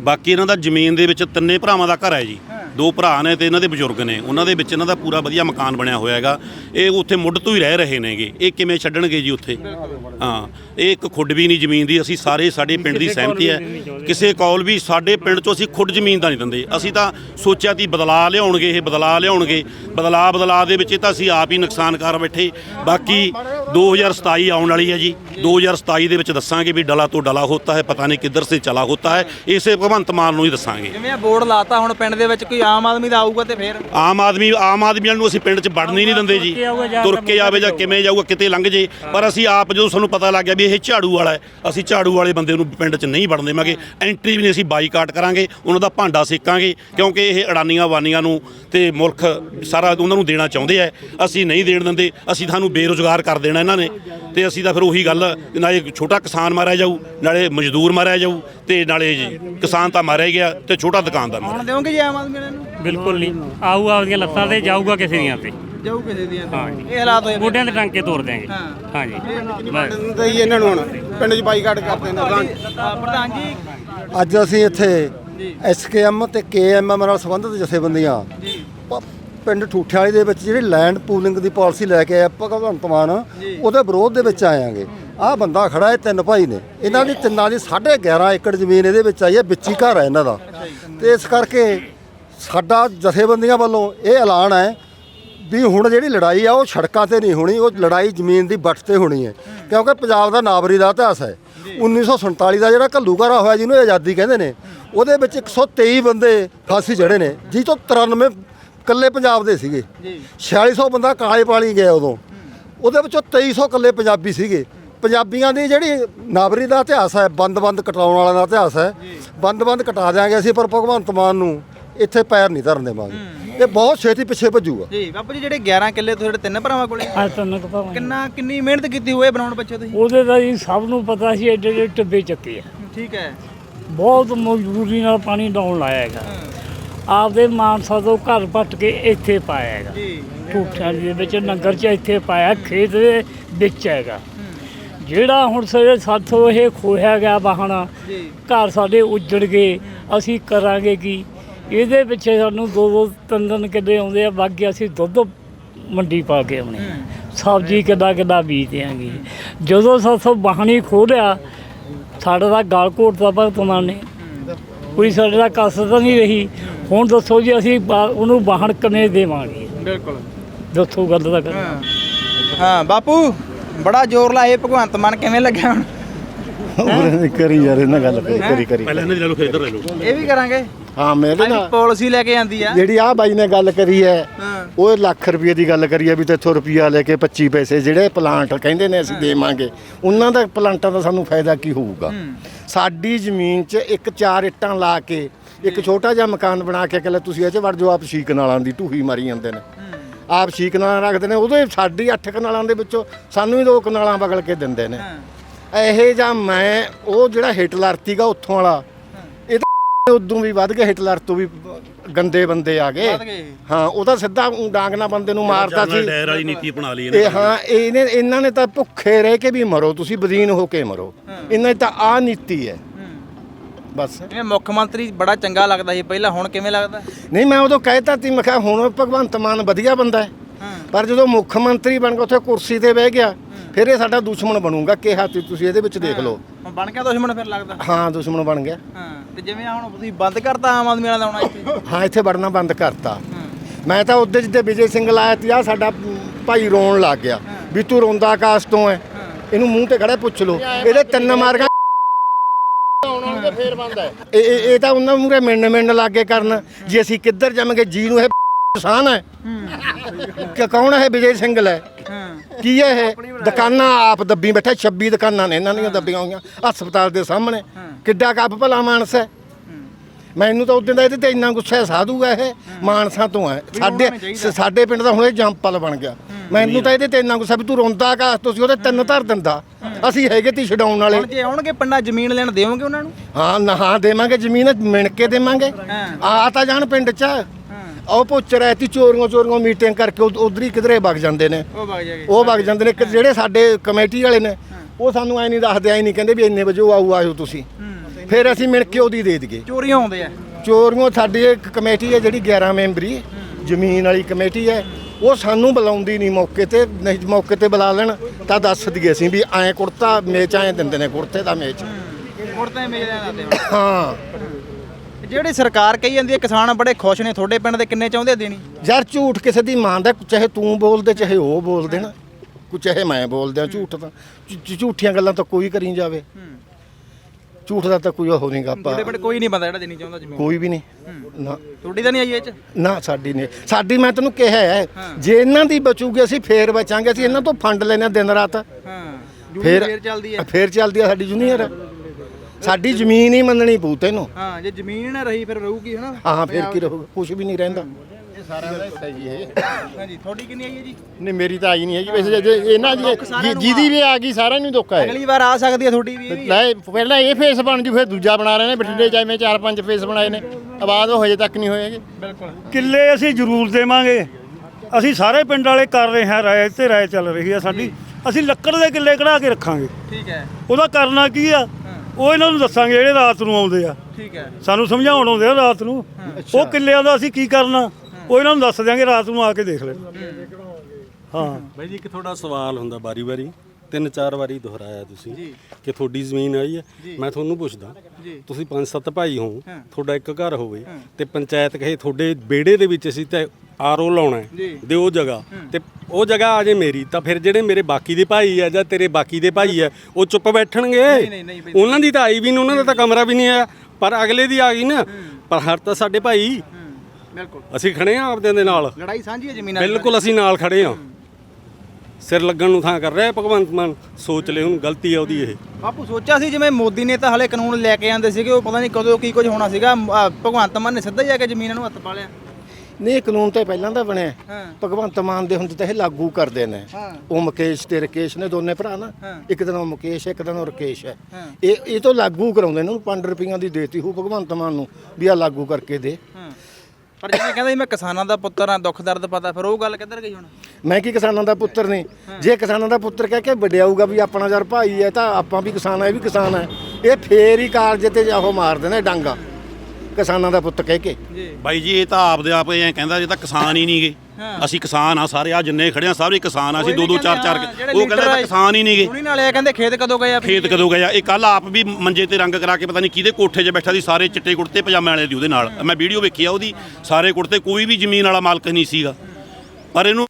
ਬਾਕੀ ਇਹਨਾਂ ਦਾ ਜ਼ਮੀਨ ਦੇ ਵਿੱਚ ਤਿੰਨੇ ਭਰਾਵਾਂ ਦਾ ਘਰ ਹੈ ਜੀ। ਦੋ ਭਰਾ ਨੇ ਤੇ ਇਹਨਾਂ ਦੇ ਬਜ਼ੁਰਗ ਨੇ। ਉਹਨਾਂ ਦੇ ਵਿੱਚ ਇਹਨਾਂ ਦਾ ਪੂਰਾ ਵਧੀਆ ਮਕਾਨ ਬਣਿਆ ਹੋਇਆ ਹੈਗਾ। ਇਹ ਉੱਥੇ ਮੁੱਢ ਤੋਂ ਹੀ ਰਹਿ ਰਹੇ ਨੇਗੇ। ਇਹ ਕਿਵੇਂ ਛੱਡਣਗੇ ਜੀ ਉੱਥੇ? ਹਾਂ। ਇਹ ਇੱਕ ਖੁੱਡ ਵੀ ਨਹੀਂ ਜ਼ਮੀਨ ਦੀ। ਅਸੀਂ ਸਾਰੇ ਸਾਡੇ ਪਿੰਡ ਦੀ ਸਹਿਮਤੀ ਹੈ। ਕਿਸੇ ਕੌਲ ਵੀ ਸਾਡੇ ਪਿੰਡ 'ਚੋਂ ਅਸੀਂ ਖੁੱਡ ਜ਼ਮੀਨ ਦਾ ਨਹੀਂ ਦਿੰਦੇ। ਅਸੀਂ ਤਾਂ ਸੋਚਿਆ ਤੀ ਬਦਲਾ ਲਿਆਉਣਗੇ ਇਹ ਬਦਲਾ ਲਿਆਉਣਗੇ। ਬਦਲਾ ਬਦਲਾ ਦੇ ਵਿੱਚ ਇਹ ਤਾਂ ਅਸੀਂ ਆਪ ਹੀ ਨੁਕਸਾਨ ਕਰ ਬੈਠੇ। ਬਾਕੀ 2027 ਆਉਣ ਵਾਲੀ ਹੈ ਜੀ। 2027 ਦੇ ਵਿੱਚ ਦੱਸਾਂਗੇ ਵੀ ਡਲਾ ਤੋਂ ਡਲਾ ਹੋਤਾ ਹੈ। ਪਤਾ ਨਹੀਂ ਕਿੱਧਰ ਸੇ ਚਲਾ ਹੋਤਾ ਹੈ। ਇਸੇ ਭਗਵੰਤ ਮਾਨ ਨੂੰ ਹੀ ਦੱਸਾਂਗੇ। ਜਿਵੇਂ ਬੋਰਡ ਲਾਤਾ ਹੁਣ ਪਿੰਡ ਦੇ ਵਿੱਚ ਕੋਈ ਆਮ ਆਦਮੀ ਦਾ ਆਊਗਾ ਤੇ ਫੇਰ? ਆਮ ਆਦਮੀ ਆਮ ਆਦਮੀ ਵਾਲ ਨੂੰ ਅਸੀਂ ਪਿੰਡ 'ਚ ਵੜਨ ਹੀ ਨਹੀਂ ਦਿੰਦੇ ਜੀ। ਤੁਰ ਕੇ ਆਵੇ ਜਾਂ ਕਿਵੇਂ ਜਾਊਗਾ ਕਿਤੇ ਲੰਘ ਜੇ। ਪਰ ਅਸੀਂ ਆਪ ਜਦੋਂ ਸਾਨੂੰ ਪਤਾ ਲੱਗ ਗਿਆ ਵੀ ਇਹ ਝਾੜੂ ਵਾਲਾ ਹੈ ਅਸੀਂ ਝਾੜੂ ਵਾਲੇ ਬੰਦੇ ਨੂੰ ਪਿੰਡ 'ਚ ਨਹੀਂ ਵੜਨ ਦੇਵਾਂਗੇ। ਐਂਟਰੀ ਵੀ ਨਹੀਂ ਅਸੀਂ ਬਾਈਕਾਟ ਕਰਾਂਗੇ ਉਹਨਾਂ ਦਾ ਭਾਂਡਾ ਸੇਕਾਂਗੇ ਕਿਉਂਕਿ ਇਹ ਅਡਾਨੀਆਂ ਵਾਨੀਆਂ ਨੂੰ ਤੇ ਮੁਲਕ ਸਾਰਾ ਉਹਨਾਂ ਨੂੰ ਦੇਣਾ ਚਾਹੁੰਦੇ ਆ। ਅਸੀਂ ਨਹੀਂ ਦੇਣ ਦਿੰਦੇ ਅਸੀਂ ਤੁਹਾਨੂੰ ਬੇਰੁਜ਼ਗਾਰ ਕਰ ਦੇਣਾ ਇਹਨਾਂ ਨੇ। ਤੇ ਅਸੀਂ ਤਾਂ ਫਿਰ ਉਹੀ ਗੱਲ ਨਾਲੇ ਛੋਟਾ ਕਿਸਾਨ ਮਾਰਿਆ ਜਾਊ ਨਾਲੇ ਮਜ਼ਦੂਰ ਮਾਰਿਆ ਜਾਊ ਤੇ ਨਾਲੇ ਜੀ ਕਿਸਾਨ ਤਾਂ ਮਾਰਿਆ ਗਿਆ ਤੇ ਛੋਟਾ ਦੁਕਾਨਦਾਰ ਮਾਰਿਆ ਹੁਣ ਦਿਓਗੇ ਜੀ ਆਮ ਆਦਮੀ ਵਾਲਿਆਂ ਨੂੰ? ਬਿਲਕੁਲ ਨਹੀਂ। ਆਊ ਆਪਦੀਆਂ ਲੱਤਾਂ ਤੇ ਜਾਊਗਾ ਕਿਸੇ ਦੀਆਂ ਤੇ। ਜਾਊ ਕਿਸੇ ਦੀਆਂ ਤੇ। ਹਾਂ ਜੀ। ਇਹ ਹਾਲਾਤ ਹੋਏ ਗੋਡਿਆਂ ਤੇ ਟਾਂਕੇ ਤੋੜ ਦਿਆਂਗੇ। ਹਾਂ। ਹਾਂ ਜੀ। ਬਸ। ਤਾਂ ਇਹਨਾਂ ਨੂੰ ਹੁਣ ਪਿੰਡ 'ਚ ਬਾਈਕਾਟ ਕਰਦੇ ਨੇ ਅ, ਪ੍ਰਧਾਨ ਜੀ। ਅੱਜ ਅਸੀਂ ਇੱਥੇ ਐਸਕੇਐਮ ਤੇ ਕੇਐਮਐਮ ਨਾਲ ਸੰਬੰਧਿਤ ਜਥੇਬੰਦੀਆਂ ਪ- ਪਿੰਡ ਠੂਠੇ ਵਾਲੀ ਦੇ ਵਿੱਚ ਜਿਹੜੀ ਲੈਂਡ ਪੂਲਿੰਗ ਦੀ ਪਾਲਿਸੀ ਲੈ ਕੇ ਆਇਆ ਭਗਵੰਤ ਮਾਨ ਉਹਦੇ ਵਿਰੋਧ ਦੇ ਵਿੱਚ ਆਏਾਂਗੇ ਆਹ ਬੰਦਾ ਖੜਾ ਹੈ ਤਿੰਨ ਭਾਈ ਨੇ। ਇਹਨਾਂ ਦੀ ਤਿੰਨਾਂ ਦੀ 11.5 ਏਕੜ ਜ਼ਮੀਨ ਇਹਦੇ ਵਿੱਚ ਆਈ ਹੈ ਵਿੱਚ ਘਰ ਹੈ ਇਹਨਾਂ ਦਾ। ਤੇ ਇਸ ਕਰਕੇ ਸਾਡਾ ਜਥੇਬੰਦੀਆਂ ਵੱਲੋਂ ਇਹ ਐਲਾਨ ਹੈ ਵੀ ਹੁਣ ਜਿਹੜੀ ਲੜਾਈ ਆ ਉਹ ਸੜਕਾਂ ਤੇ ਨਹੀਂ ਹੋਣੀ ਉਹ ਲੜਾਈ ਜ਼ਮੀਨ ਦੀ ਵੱਟ ਤੇ ਹੋਣੀ ਹੈ। ਕਿਉਂਕਿ ਪੰਜਾਬ ਦਾ ਨਾਬਰੀ ਦਾ ਇਤਿਹਾਸ ਹੈ। 1947 ਦਾ ਜਿਹੜਾ ਘੱਲੂਘਾਰਾ ਹੋਇਆ ਜਿਹਨੂੰ ਆਜ਼ਾਦੀ ਕਹਿੰਦੇ ਨੇ ਉਹਦੇ ਵਿੱਚ 123 ਬੰਦੇ ਫਾਂਸੀ ਚੜੇ ਨੇ ਜਿਸ ਤੋਂ 93 ਕੱਲੇ ਪੰਜਾਬ ਦੇ ਸੀਗੇ। 4600 ਬੰਦਾ ਕਾਲੇ ਪਾਲੀ ਗਿਆ ਉਦੋਂ। ਉਹਦੇ ਵਿੱਚੋਂ 2300 ਕੱਲੇ ਪੰਜਾਬੀ ਸੀਗੇ। ਪੰਜਾਬੀਆਂ ਦੀ ਜਿਹੜੀ ਨਾਬਰੀ ਦਾ ਇਤਿਹਾਸ ਹੈ ਬੰਦ-ਬੰਦ ਕਟਾਉਣ ਵਾਲਾ ਦਾ ਇਤਿਹਾਸ ਹੈ ਬੰਦ-ਬੰਦ ਕਟਾ ਦਿਆਂਗੇ ਅਸੀਂ ਪਰ ਭਗਵੰਤ ਮਾਨ ਨੂੰ ਇੱਥੇ ਪੈਰ ਨਹੀਂ ਧਰਨ ਦੇਵਾਂਗੇ। ਇਹ ਬਹੁਤ ਛੇਤੀ ਪਿੱਛੇ ਭੱਜੂਗਾ। ਜੀ ਬਾਪੂ ਜੀ ਜਿਹੜੇ 11 ਕਿੱਲੇ ਤੁਹਾਡੇ ਤਿੰਨ ਭਰਾਵਾਂ ਕੋਲੇ? ਆ ਤੈਨੂੰ ਪਤਾ ਕਿੰਨਾ ਕਿੰਨੀ ਮਿਹਨਤ ਕੀਤੀ ਹੋਏ ਬਣਾਉਣ ਪਿੱਛੇ ਤੁਸੀਂ? ਉਹਦੇ ਦਾ ਜੀ ਸਭ ਨੂੰ ਪਤਾ ਸੀ ਐਡੇ ਐਡੇ ਟੱਬੇ ਚੱਕੇ ਆ। ਠੀਕ ਹੈ। ਬਹੁਤ ਮਜ਼ਦੂਰੀ ਨਾਲ ਪਾਣੀ ਡਾਉਣ ਲਾਇਆ ਹੈਗਾ। ਆਪਦੇ ਮਾਨਸਾ ਤੋਂ ਘਰ ਪੱਟ ਕੇ ਇੱਥੇ ਪਾਇਆ ਹੈਗਾ। ਜੀ। ਠੂਠਿਆਂ ਦੇ ਵਿੱਚ ਨਗਰ ਚ ਇੱਥੇ ਪਾਇਆ ਖੇਤ ਦੇ ਵਿੱਚ ਹੈਗਾ। ਜਿਹੜਾ ਹੁਣ ਸਾਰੇ ਸਾਥੋਂ ਇਹ ਖੋਇਆ ਗਿਆ ਵਾਹਣਾ ਘਰ ਸਾਡੇ ਉੱਜੜ ਗਏ। ਅਸੀਂ ਕਰਾਂਗੇ ਕੀ? ਇਹਦੇ ਪਿੱਛੇ ਸਾਨੂੰ ਦੋ ਦੋ ਤਿੰਨ ਤਿੰਨ ਕਿੱਲੇ ਆਉਂਦੇ ਆ ਬਾਕੀ ਅਸੀਂ ਦੁੱਧ ਮੰਡੀ ਪਾ ਕੇ ਆਉਣੇ ਸਬਜ਼ੀ ਕਿੱਦਾਂ ਕਿੱਦਾਂ ਬੀਜਦੇ ਆਂਗੇ ਜਦੋਂ ਸਾਥੋਂ ਬਾਹਣੀ ਖੋਲਿਆ ਸਾਡਾ ਦਾ ਗਾਲ ਘੋਟਦਾ ਭਗਤ ਮਾਨ ਨੇ। ਕੋਈ ਸਾਡੇ ਦਾ ਕਸਰ ਤਾਂ ਨਹੀਂ ਰਹੀ। ਹੁਣ ਦੱਸੋ ਜੀ ਅਸੀਂ ਉਹਨੂੰ ਵਾਹਣ ਕਿਵੇਂ ਦੇਵਾਂਗੇ? ਬਿਲਕੁਲ। ਦੱਸੋ ਗੱਲ ਦਾ ਕਰ। ਹਾਂ ਬਾਪੂ। ਬੜਾ ਜ਼ੋਰ ਲਾਏ ਭਗਵੰਤ ਮਾਨ ਕਿਵੇਂ ਲੱਗਿਆ ਹੁਣ? ਕਰੀ ਯਾਰ ਇਹਨਾਂ ਗੱਲ ਕਰੀ ਕਰੀ। ਪਹਿਲਾਂ ਇਹਨਾਂ ਦੀ ਲੈ ਲਓ ਫਿਰ ਇੱਧਰ ਲੈ ਲਓ। ਇਹ ਵੀ ਕਰਾਂਗੇ? ਹਾਂ ਮੇਰੇ ਨਾਲ ਪਾਲਿਸੀ ਲੈ ਕੇ ਆਂਦੀ ਆ। ਜਿਹੜੀ ਆ ਬਾਈ ਨੇ ਗੱਲ ਕਰੀ ਹੈ ਹਾਂ। ਉਹ ਲੱਖ ਰੁਪਏ ਦੀ ਗੱਲ ਕਰੀ ਹੈ ਵੀ ਤੇਥੋਂ ਰੁਪਿਆ ਲੈ ਕੇ 25 ਪੈਸੇ ਜਿਹੜੇ ਪਲਾਂਟ ਕਹਿੰਦੇ ਨੇ ਅਸੀਂ ਦੇਵਾਂਗੇ ਉਹਨਾਂ ਦਾ ਪਲਾਂਟਾਂ ਦਾ ਸਾਨੂੰ ਫਾਇਦਾ ਕੀ ਹੋਊਗਾ? ਸਾਡੀ ਜ਼ਮੀਨ 'ਚ ਇੱਕ ਚਾਰ ਇੱਟਾਂ ਲਾ ਕੇ ਇੱਕ ਛੋਟਾ ਜਿਹਾ ਮਕਾਨ ਬਣਾ ਕੇ ਕਹਿੰਦੇ ਤੁਸੀਂ ਇਹ 'ਚ ਵੜ ਜਾਓ ਆਪ ਸ਼ੀਕ ਨਾਲਾਂ ਦੀ ਢੂਹੀ ਮਾਰੀ ਜਾਂਦੇ ਨੇ। ਆਪ ਸ਼ੀਕ ਨਾਲਾਂ ਰੱਖਦੇ ਨੇ ਉਹਦੇ ਸਾਡੀ ਅੱਠ ਕਨਾਲਾਂ ਦੇ ਵਿੱਚੋਂ ਸਾਨੂੰ ਹੀ ਦੋ ਕਨਾਲਾਂ ਬਗਲ ਕੇ ਦਿੰਦੇ ਨੇ। ਇਹੇ ਜਾਂ ਮੈਂ ਉਹ ਜਿਹੜਾ ਹਿਟਲਰ ਸੀਗਾ ਉੱਥੋਂ ਵਾਲਾ ਇਹ ਤਾਂ ਉਦੋਂ ਵੀ ਵੱਧ ਗਿਆ ਹਿਟਲਰ ਤੋਂ ਵੀ ਗੰਦੇ ਬੰਦੇ ਆ ਗਏ। ਹਾਂ ਉਹ ਤਾਂ ਸਿੱਧਾ ਊਂ ਡਾਂਗ ਨਾਲ ਬੰਦੇ ਨੂੰ ਮਾਰਦਾ ਸੀ। ਡੈਰ ਵਾਲੀ ਨੀਤੀ ਅਪਣਾ ਲਈ ਇਹ ਹਾਂ ਇਹਨੇ ਇਹਨਾਂ ਨੇ ਤਾਂ ਭੁੱਖੇ ਰਹਿ ਕੇ ਵੀ ਮਰੋ ਤੁਸੀਂ ਬਦੀਨ ਹੋ ਕੇ ਮਰੋ। ਇਹਨਾਂ ਦੀ ਤਾਂ ਆ ਨੀਤੀ ਹੈ। ਬਸ। ਜਿਵੇਂ ਮੁੱਖ ਮੰਤਰੀ ਬੜਾ ਚੰਗਾ ਲੱਗਦਾ ਸੀ ਪਹਿਲਾਂ ਹੁਣ ਕਿਵੇਂ ਲੱਗਦਾ? ਨਹੀਂ ਮੈਂ ਉਦੋਂ ਕਹਿਤਾ ਤੀ ਮੈਂ ਕਿਹਾ ਹੁਣ ਭਗਵੰਤ ਮਾਨ ਵਧੀਆ ਬੰਦਾ ਹੈ। ਪਰ ਜਦੋਂ ਮੁੱਖ ਮੰਤਰੀ ਬਣ ਕੇ ਉੱਥੇ ਕੁਰਸੀ ਤੇ ਬਹਿ ਗਿਆ ਫਿਰ ਇਹ ਸਾਡਾ ਦੁਸ਼ਮਣ ਬਣੂਗਾ ਕਿਹਾ ਤੀ ਤੁਸੀਂ ਇਹਦੇ ਵਿੱਚ ਦੇਖ ਲਓ। ਹੁਣ ਬਣ ਗਿਆ ਦੁਸ਼ਮਣ ਫਿਰ ਲੱਗਦਾ? ਹਾਂ ਦੁਸ਼ਮਣ ਬਣ ਗਿਆ। ਹਾਂ ਤੇ ਜਿਵੇਂ ਆਹ ਹੁਣ ਤੁਸੀਂ ਬੰਦ ਕਰਤਾ ਆਮ ਆਦਮੀ ਵਾਲਾ ਦਾ ਆਉਣਾ ਇੱਥੇ? ਹਾਂ ਇੱਥੇ ਵੜਨਾ ਬੰਦ ਕਰਤਾ। ਮੈਂ ਤਾਂ ਉਹਦੇ ਜਿੱਦੇ ਵਿਜੇ ਸਿੰਘ ਲਾਇਆ ਤੀ ਆ ਸਾਡਾ ਭਾਈ ਰੋਣ ਲੱਗ ਗਿਆ ਵੀ ਤੂੰ ਰੋਂਦਾ ਕਾਸ ਤੋਂ ਹੈ? ਇਹਨੂੰ ਮੂੰਹ ਤੇ ਖੜਾ ਪੁੱਛ ਲਓ। ਇਹਦੇ ਤਿੰਨ ਮਾਰਗਾ ਫੇਰ ਬੰਦ ਹੈ। ਇਹ ਇਹ- ਤਾਂ ਉਹਨਾਂ ਮੂਰੇ ਮਿੰਨ ਮਿੰਨ ਲਾਗੇ ਕਰਨ। ਜੇ ਅਸੀਂ ਕਿੱਧਰ ਜਾਵਾਂਗੇ ਜੀ ਨੂੰ ਇਹ ਕਿਸਾਨ ਹੈ। ਕਿ ਕੌਣ ਹੈ ਵਿਜੇ ਸਿੰਘ ਲੈ ਕੀ ਹੈ ਇਹ? ਦੁਕਾਨਾਂ ਆਪ ਦੱਬੀ ਬੈਠਾ 26 ਦੁਕਾਨਾਂ ਨੇ ਇਹਨਾਂ ਦੀਆਂ ਦੱਬੀਆਂ ਹੋਈਆਂ। ਹਸਪਤਾਲ ਦੇ ਸਾਹਮਣੇ। ਕਿੱਡਾ ਕੱਪ ਭਲਾ ਮਾਨਸ ਹੈ। ਮੈਨੂੰ ਤਾਂ ਉਦੋਂ ਦਾ ਇਹਦੇ ਤੇ ਇੰਨਾ ਗੁੱਸਾ ਹੈ ਸਾਧੂ ਹੈ ਇਹ ਮਾਨਸਾਂ ਤੋਂ ਹੈ। ਸਾਡੇ ਸਾਡੇ ਪਿੰਡ ਦਾ ਹੁਣ ਇਹ ਜੰਪਲ ਬਣ ਗਿਆ। ਮੈਨੂੰ ਤਾਂ ਇਹਦੇ ਤੇ ਇੰਨਾ ਗੁੱਸਾ ਵੀ ਤੂੰ ਰੋਂਦਾ ਕਾ ਤੁਸੀਂ ਉਹਦੇ ਤਿੰਨ ਧਰ ਦਿੰਦਾ। ਅਸੀਂ ਹੈਗੇ ਤੀ ਛਡਾਉਣ ਵਾਲੇ। ਹੁਣ ਜੇ ਆਉਣਗੇ ਪਿੰਡਾਂ ਜ਼ਮੀਨ ਲੈਣ ਦੇਵੋਗੇ ਉਹਨਾਂ ਨੂੰ? ਹਾਂ ਨਹਾ ਦੇਵਾਂਗੇ ਜ਼ਮੀਨ ਮਿਣ ਕੇ ਦੇਵਾਂਗੇ। ਆ ਤਾਂ ਜਾਣ ਪਿੰਡ ਚ। ਉਹ ਪੁੱਛ ਐ ਤੀ ਚੋਰੀਆਂ ਚੋਰੀਆਂ ਮੀਟਿੰਗ ਕਰਕੇ ਉਧਰ ਹੀ ਕਿਧਰੇ ਵਗ ਜਾਂਦੇ ਨੇ। ਉਹ ਵਗ ਜਾਗੇ। ਉਹ ਵਗ ਜਾਂਦੇ ਨੇ। ਕਿ ਜਿਹੜੇ ਸਾਡੇ ਕਮੇਟੀ ਵਾਲੇ ਨੇ ਉਹ ਸਾਨੂੰ ਐ ਨਹੀਂ ਦੱਸਦੇ ਐ ਨਹੀਂ ਕਹਿੰਦੇ ਵੀ ਇੰਨੇ ਵਜੇ ਆਊ ਆਇਓ ਤੁਸੀਂ। ਫਿਰ ਅਸੀਂ ਮਿਣ ਕੇ ਉਹਦੀ ਦੇ ਦਈਏ। ਚੋਰੀਆਂ ਆਉਂਦੇ ਆ। ਚੋਰੀਆਂ ਸਾਡੀ ਇੱਕ ਕਮੇਟੀ ਹੈ ਜਿਹੜੀ 11 ਮੈਂਬਰੀ। ਜ਼ਮੀਨ ਵਾਲੀ ਕਮੇਟੀ ਹੈ। ਉਹ ਸਾਨੂੰ ਬੁਲਾਉਂਦੀ ਨਹੀਂ ਮੌਕੇ ਤੇ ਨਹੀਂ ਮੌਕੇ ਤੇ ਬੁਲਾ ਲੈਣ ਤਾਂ ਦੱਸ ਦਈਏ ਅਸੀਂ ਵੀ ਐਂ ਕੁੜਤਾ ਮੇਚ ਐਂ ਦਿੰਦੇ ਨੇ ਕੁੜਤੇ ਦਾ ਮੇਚ ਕੁੜਤੇ ਮੇਜ ਲੈਣ ਹਾਂ। ਜਿਹੜੀ ਸਰਕਾਰ ਕਹੀ ਜਾਂਦੀ ਹੈ ਕਿਸਾਨ ਬੜੇ ਖੁਸ਼ ਨੇ ਤੁਹਾਡੇ ਪਿੰਡ ਦੇ ਕਿੰਨੇ ਚਾਹੁੰਦੇ ਦੇਣੀ? ਯਾਰ ਝੂਠ ਕਿਸੇ ਦੀ ਮਾਂ ਦਾ ਚਾਹੇ ਤੂੰ ਬੋਲਦੇ ਚਾਹੇ ਉਹ ਬੋਲਦੇ ਨਾ ਚਾਹੇ ਮੈਂ ਬੋਲਦਿਆਂ ਝੂਠ ਤਾਂ। ਝੂਠੀਆਂ ਗੱਲਾਂ ਤਾਂ ਕੋਈ ਕਰੀ ਜਾਵੇ। ਝੂਠ ਦਾ ਤਾਂ ਕੋਈ ਉਹ ਨਹੀਂ ਗੱਪਾ ਤੁਹਾਡੇ ਪਿੰਡ ਕੋਈ ਨਹੀਂ ਬੰਦਾ ਜਿਹੜਾ ਦੇਣੀ ਚਾਹੁੰਦਾ ਜ਼ਮੀਨ ਕੋਈ ਵੀ ਨਹੀਂ। ਨਾ। ਤੁਹਾਡੀ ਤਾਂ ਨਹੀਂ ਆਈ ਇਹ ਚ? ਨਾ ਸਾਡੀ ਨਹੀਂ। ਸਾਡੀ ਮੈਂ ਤੈਨੂੰ ਕਿਹਾ ਹੈ ਜੇ ਇਹਨਾਂ ਦੀ ਬਚੂਗੀ ਅਸੀਂ ਫੇਰ ਬਚਾਂਗੇ। ਅਸੀਂ ਇਹਨਾਂ ਤੋਂ ਫੰਡ ਲੈਣੇ ਦਿਨ ਰਾਤ। ਹਾਂ। ਫੇਰ ਫੇਰ ਚੱਲਦੀ ਹੈ। ਫੇਰ ਚੱਲਦੀ ਆ ਸਾਡੀ ਜੂਨੀਅਰ। ਸਾਡੀ ਜ਼ਮੀਨ ਹੀ ਮੰਨਣੀ ਪਊ ਤੈਨੂੰ। ਹਾਂ ਜੇ ਜ਼ਮੀਨ ਨਾ ਰਹੀ ਫਿਰ ਰਹੂਗੀ ਹਨਾ। ਹਾਂ ਫੇਰ ਕੀ ਰਹੂਗਾ? ਕੁਝ ਵੀ ਨਹੀਂ ਰਹਿੰਦਾ। ਹਾਂਜੀ ਤੁਹਾਡੀ ਕਿੰਨੀ ਆਈ ਹੈ ਜੀ? ਨਹੀਂ ਮੇਰੀ ਤਾਂ ਆਈ ਨਹੀਂ ਹੈਗੀ। ਵੈਸੇ ਜੇ ਇਹਨਾਂ ਦੀ ਜਿ- ਜਿਹਦੀ ਵੀ ਆ ਗਈ ਸਾਰਿਆਂ ਨੂੰ ਦੁੱਖ ਹੈ ਅਗਲੀ ਵਾਰ ਆ ਸਕਦੀ ਹੈ ਤੁਹਾਡੀ ਵੀ ਇਹ ਵੀ। ਲੈ ਪਹਿਲਾਂ ਇਹ ਫੇਸ ਬਣ ਜੂ ਫਿਰ ਦੂਜਾ ਬਣਾ ਰਹੇ ਨੇ ਬਠਿੰਡੇ ਜਾਵੇਂ ਚਾਰ ਪੰਜ ਫੇਸ ਬਣਾਏ ਨੇ। ਆਵਾਜ਼ ਉਹ ਹਜੇ ਤੱਕ ਨਹੀਂ ਹੋਏਗੀ। ਕਿੱਲੇ ਅਸੀਂ ਜ਼ਰੂਰ ਦੇਵਾਂਗੇ। ਅਸੀਂ ਸਾਰੇ ਪਿੰਡ ਵਾਲੇ ਕਰ ਰਹੇ ਹਾਂ ਰਾਏ ਤੇ ਰਾਏ ਚੱਲ ਰਹੀ ਆ ਸਾਡੀ। ਅਸੀਂ ਲੱਕੜ ਦੇ ਕਿੱਲੇ ਕਢਾ ਕੇ ਰੱਖਾਂਗੇ। ਠੀਕ ਹੈ। ਉਹਦਾ ਕਰਨਾ ਕੀ ਆ? ਉਹ ਇਹਨਾਂ ਨੂੰ ਦੱਸਾਂਗੇ ਜਿਹੜੇ ਰਾਤ ਨੂੰ ਆਉਂਦੇ ਆ। ਠੀਕ ਹੈ। ਸਾਨੂੰ ਸਮਝਾਉਣ ਆਉਂਦੇ ਆ ਰਾਤ ਨੂੰ। ਉਹ ਕਿੱਲਿਆਂ ਦਾ ਅਸੀਂ ਕੀ ਕਰਨਾ? ਉਹ ਇਹਨਾਂ ਨੂੰ ਦੱਸ ਦਿਆਂਗੇ ਰਾਤ ਨੂੰ ਆ ਕੇ ਦੇਖ ਲੈ ਹਾਂ। ਬਾਈ ਜੀ ਇੱਕ ਤੁਹਾਡਾ ਸਵਾਲ ਹੁੰਦਾ ਬਾਰੀ-ਬਾਰੀ ਤਿੰਨ ਚਾਰ ਵਾਰੀ ਦੁਹਰਾਇਆ ਤੁਸੀਂ ਕਿ ਤੁਹਾਡੀ ਜ਼ਮੀਨ ਆਈ ਹੈ। ਮੈਂ ਤੁਹਾਨੂੰ ਪੁੱਛਦਾ ਤੁਸੀਂ ਪੰਜ ਸੱਤ ਭਾਈ ਹੋ ਤੁਹਾਡਾ ਇੱਕ ਘਰ ਹੋਵੇ ਤੇ ਪੰਚਾਇਤ ਕਹੇ ਤੁਹਾਡੇ ਵਿਹੜੇ ਦੇ ਵਿੱਚ ਅਸੀਂ ਤੇ ਆਰਓ ਲਾਉਣਾ ਹੈ ਦਿਓ ਜਗ੍ਹਾ। ਤੇ ਉਹ ਜਗ੍ਹਾ ਆ ਜੇ ਮੇਰੀ ਤਾਂ ਫਿਰ ਜਿਹੜੇ ਮੇਰੇ ਬਾਕੀ ਦੇ ਭਾਈ ਆ ਜਾਂ ਤੇਰੇ ਬਾਕੀ ਦੇ ਭਾਈ ਆ ਉਹ ਚੁੱਪ ਬੈਠਣਗੇ। ਉਹਨਾਂ ਦੀ ਤਾਂ ਆਈ ਵੀ ਨਹੀਂ ਉਹਨਾਂ ਦਾ ਤਾਂ ਕਮਰਾ ਵੀ ਨਹੀਂ ਆਇਆ। ਪਰ ਅਗਲੇ ਦੀ ਆ ਗਈ ਨਾ। ਪਰ ਹਰ ਤਾਂ ਸਾਡੇ ਭਾਈ। ਬਿਲਕੁਲ। ਅਸੀਂ ਖੜੇ ਆ ਆਪਦਿਆਂ ਦੇ ਨਾਲ। ਲੜਾਈ ਸਾਂਝੀ ਹੈ ਜ਼ਮੀਨਾਂ ਦੀ। ਬਿਲਕੁਲ ਅਸੀਂ ਨਾਲ ਖੜੇ ਆ। ਸਿਰ ਲੱਗਣ ਨੂੰ ਥਾਂ ਕਰ ਰਿਹਾ ਭਗਵੰਤ ਮਾਨ। ਸੋਚ ਲੈ ਹੁਣ ਗਲਤੀ ਆ ਉਹਦੀ ਇਹ। ਬਾਪੂ ਸੋਚਿਆ ਸੀ ਜਿਵੇਂ ਮੋਦੀ ਨੇ ਤਾਂ ਹਲੇ ਕਾਨੂੰਨ ਲੈ ਕੇ ਆਂਦੇ ਸੀਗੇ ਉਹ ਪਤਾ ਨਹੀਂ ਕਦੋਂ ਕੀ ਕੁਝ ਹੋਣਾ ਸੀਗਾ। ਮ- ਆਹ ਭਗਵੰਤ ਮਾਨ ਨੇ ਸਿੱਧਾ ਹੀ ਆ ਕੇ ਜ਼ਮੀਨਾਂ ਨੂੰ ਹੱਥ ਪਾ ਲਿਆ। ਨਹੀਂ ਇਹ ਕਾਨੂੰਨ ਤਾਂ ਪਹਿਲਾਂ ਦਾ ਬਣਿਆ। ਹਾਂ। ਭਗਵੰਤ ਮਾਨ ਦੇ ਹੁੰਦੇ ਤਾਂ ਇਹ ਲਾਗੂ ਕਰਦੇ ਨੇ। ਹਾਂ। ਉਹ ਮੁਕੇਸ਼ ਤੇ ਰਕੇਸ਼ ਨੇ ਦੋਨੇ ਭਰਾ ਨਾ। ਇੱਕ ਦਿਨ ਉਹ ਮੁਕੇਸ਼ ਹੈ ਇੱਕ ਦਿਨ ਉਹ ਰਕੇਸ਼ ਹੈ। ਹਾਂ। ਇਹ ਇਹ ਤੋਂ ਲਾਗੂ ਕਰਾਉਂਦੇ ਨੇ ਉਹਨੂੰ 5 ਰੁਪਈਆਂ ਦੀ ਦੇਤੀ ਹੋ ਭਗਵੰਤ ਮਾਨ ਨੂੰ ਵੀ ਆ ਲਾਗੂ ਕਰਕੇ ਦੇ। ਹਾਂ। ਪਰ ਜਿਵੇਂ ਕਹਿੰਦਾ ਸੀ ਮੈਂ ਕਿਸਾਨਾਂ ਦਾ ਪੁੱਤਰ ਆ ਦੁੱਖ ਦਰਦ ਪਤਾ ਫਿਰ ਉਹ ਗੱਲ ਕਿੱਧਰ ਗਈ ਹੁਣ? ਮੈਂ ਕੀ ਕਿਸਾਨਾਂ ਦਾ ਪੁੱਤਰ ਨਹੀਂ? ਜੇ ਕਿਸਾਨਾਂ ਦਾ ਪੁੱਤਰ ਕਹਿ ਕੇ ਵਡਿਆਊਗਾ ਵੀ ਆਪਣਾ ਯਾਰ ਭਾਈ ਹੈ ਤਾਂ ਆਪਾਂ ਵੀ ਕਿਸਾਨ ਆ ਇਹ ਵੀ ਕਿਸਾਨ ਹੈ। ਇਹ ਫੇਰ ਹੀ ਕਾਲਜ ਤੇ ਉਹ ਮਾਰਦੇ ਨੇ ਡਾਂਗਾ। ਕਿਸਾਨਾਂ ਦਾ ਪੁੱਤ ਕਹਿ ਕੇ। ਬਾਈ ਜੀ ਇਹ ਤਾਂ ਆਪਦੇ ਆਪ ਐਂ ਕਹਿੰਦਾ ਜੇ ਤਾਂ ਕਿਸਾਨ ਹੀ ਨਹੀਂਗੇ। ਅਸੀਂ ਕਿਸਾਨ ਆ ਸਾਰੇ ਆ ਜਿੰਨੇ ਖੜੇ ਆ ਸਾਰੇ ਕਿਸਾਨ ਆ ਅਸੀਂ ਦੋ ਦੋ ਚਾਰ ਚਾਰ ਉਹ ਕਹਿੰਦਾ ਇਹ ਤਾਂ ਕਿਸਾਨ ਹੀ ਨਹੀਂਗੇ। ਸੁਣੀ ਨਾਲੇ ਕਹਿੰਦੇ ਖੇਤ ਕਦੋਂ ਗਏ ਆ ਖੇਤ ਕਦੋਂ ਗਿਆ ਇਹ ਕੱਲ ਆਪ ਵੀ ਮੰਜੇ ਤੇ ਰੰਗ ਕਰਾ ਕੇ ਪਤਾ ਨਹੀਂ ਕਿਹਦੇ ਕੋਠੇ 'ਚ ਬੈਠਾ ਸੀ ਸਾਰੇ ਚਿੱਟੇ ਕੁੜਤੇ ਪਜਾਮੇ ਵਾਲੇ ਦੀ ਉਹਦੇ ਨਾਲ। ਮੈਂ ਵੀਡੀਓ ਵੇਖੀ ਆ ਉਹਦੀ ਸਾਰੇ ਕੁੜਤੇ ਕੋਈ ਵੀ ਜ਼ਮੀਨ ਵਾਲਾ ਮਾਲਕ ਨਹੀਂ ਸੀਗਾ। ਪਰ ਇਹਨੂੰ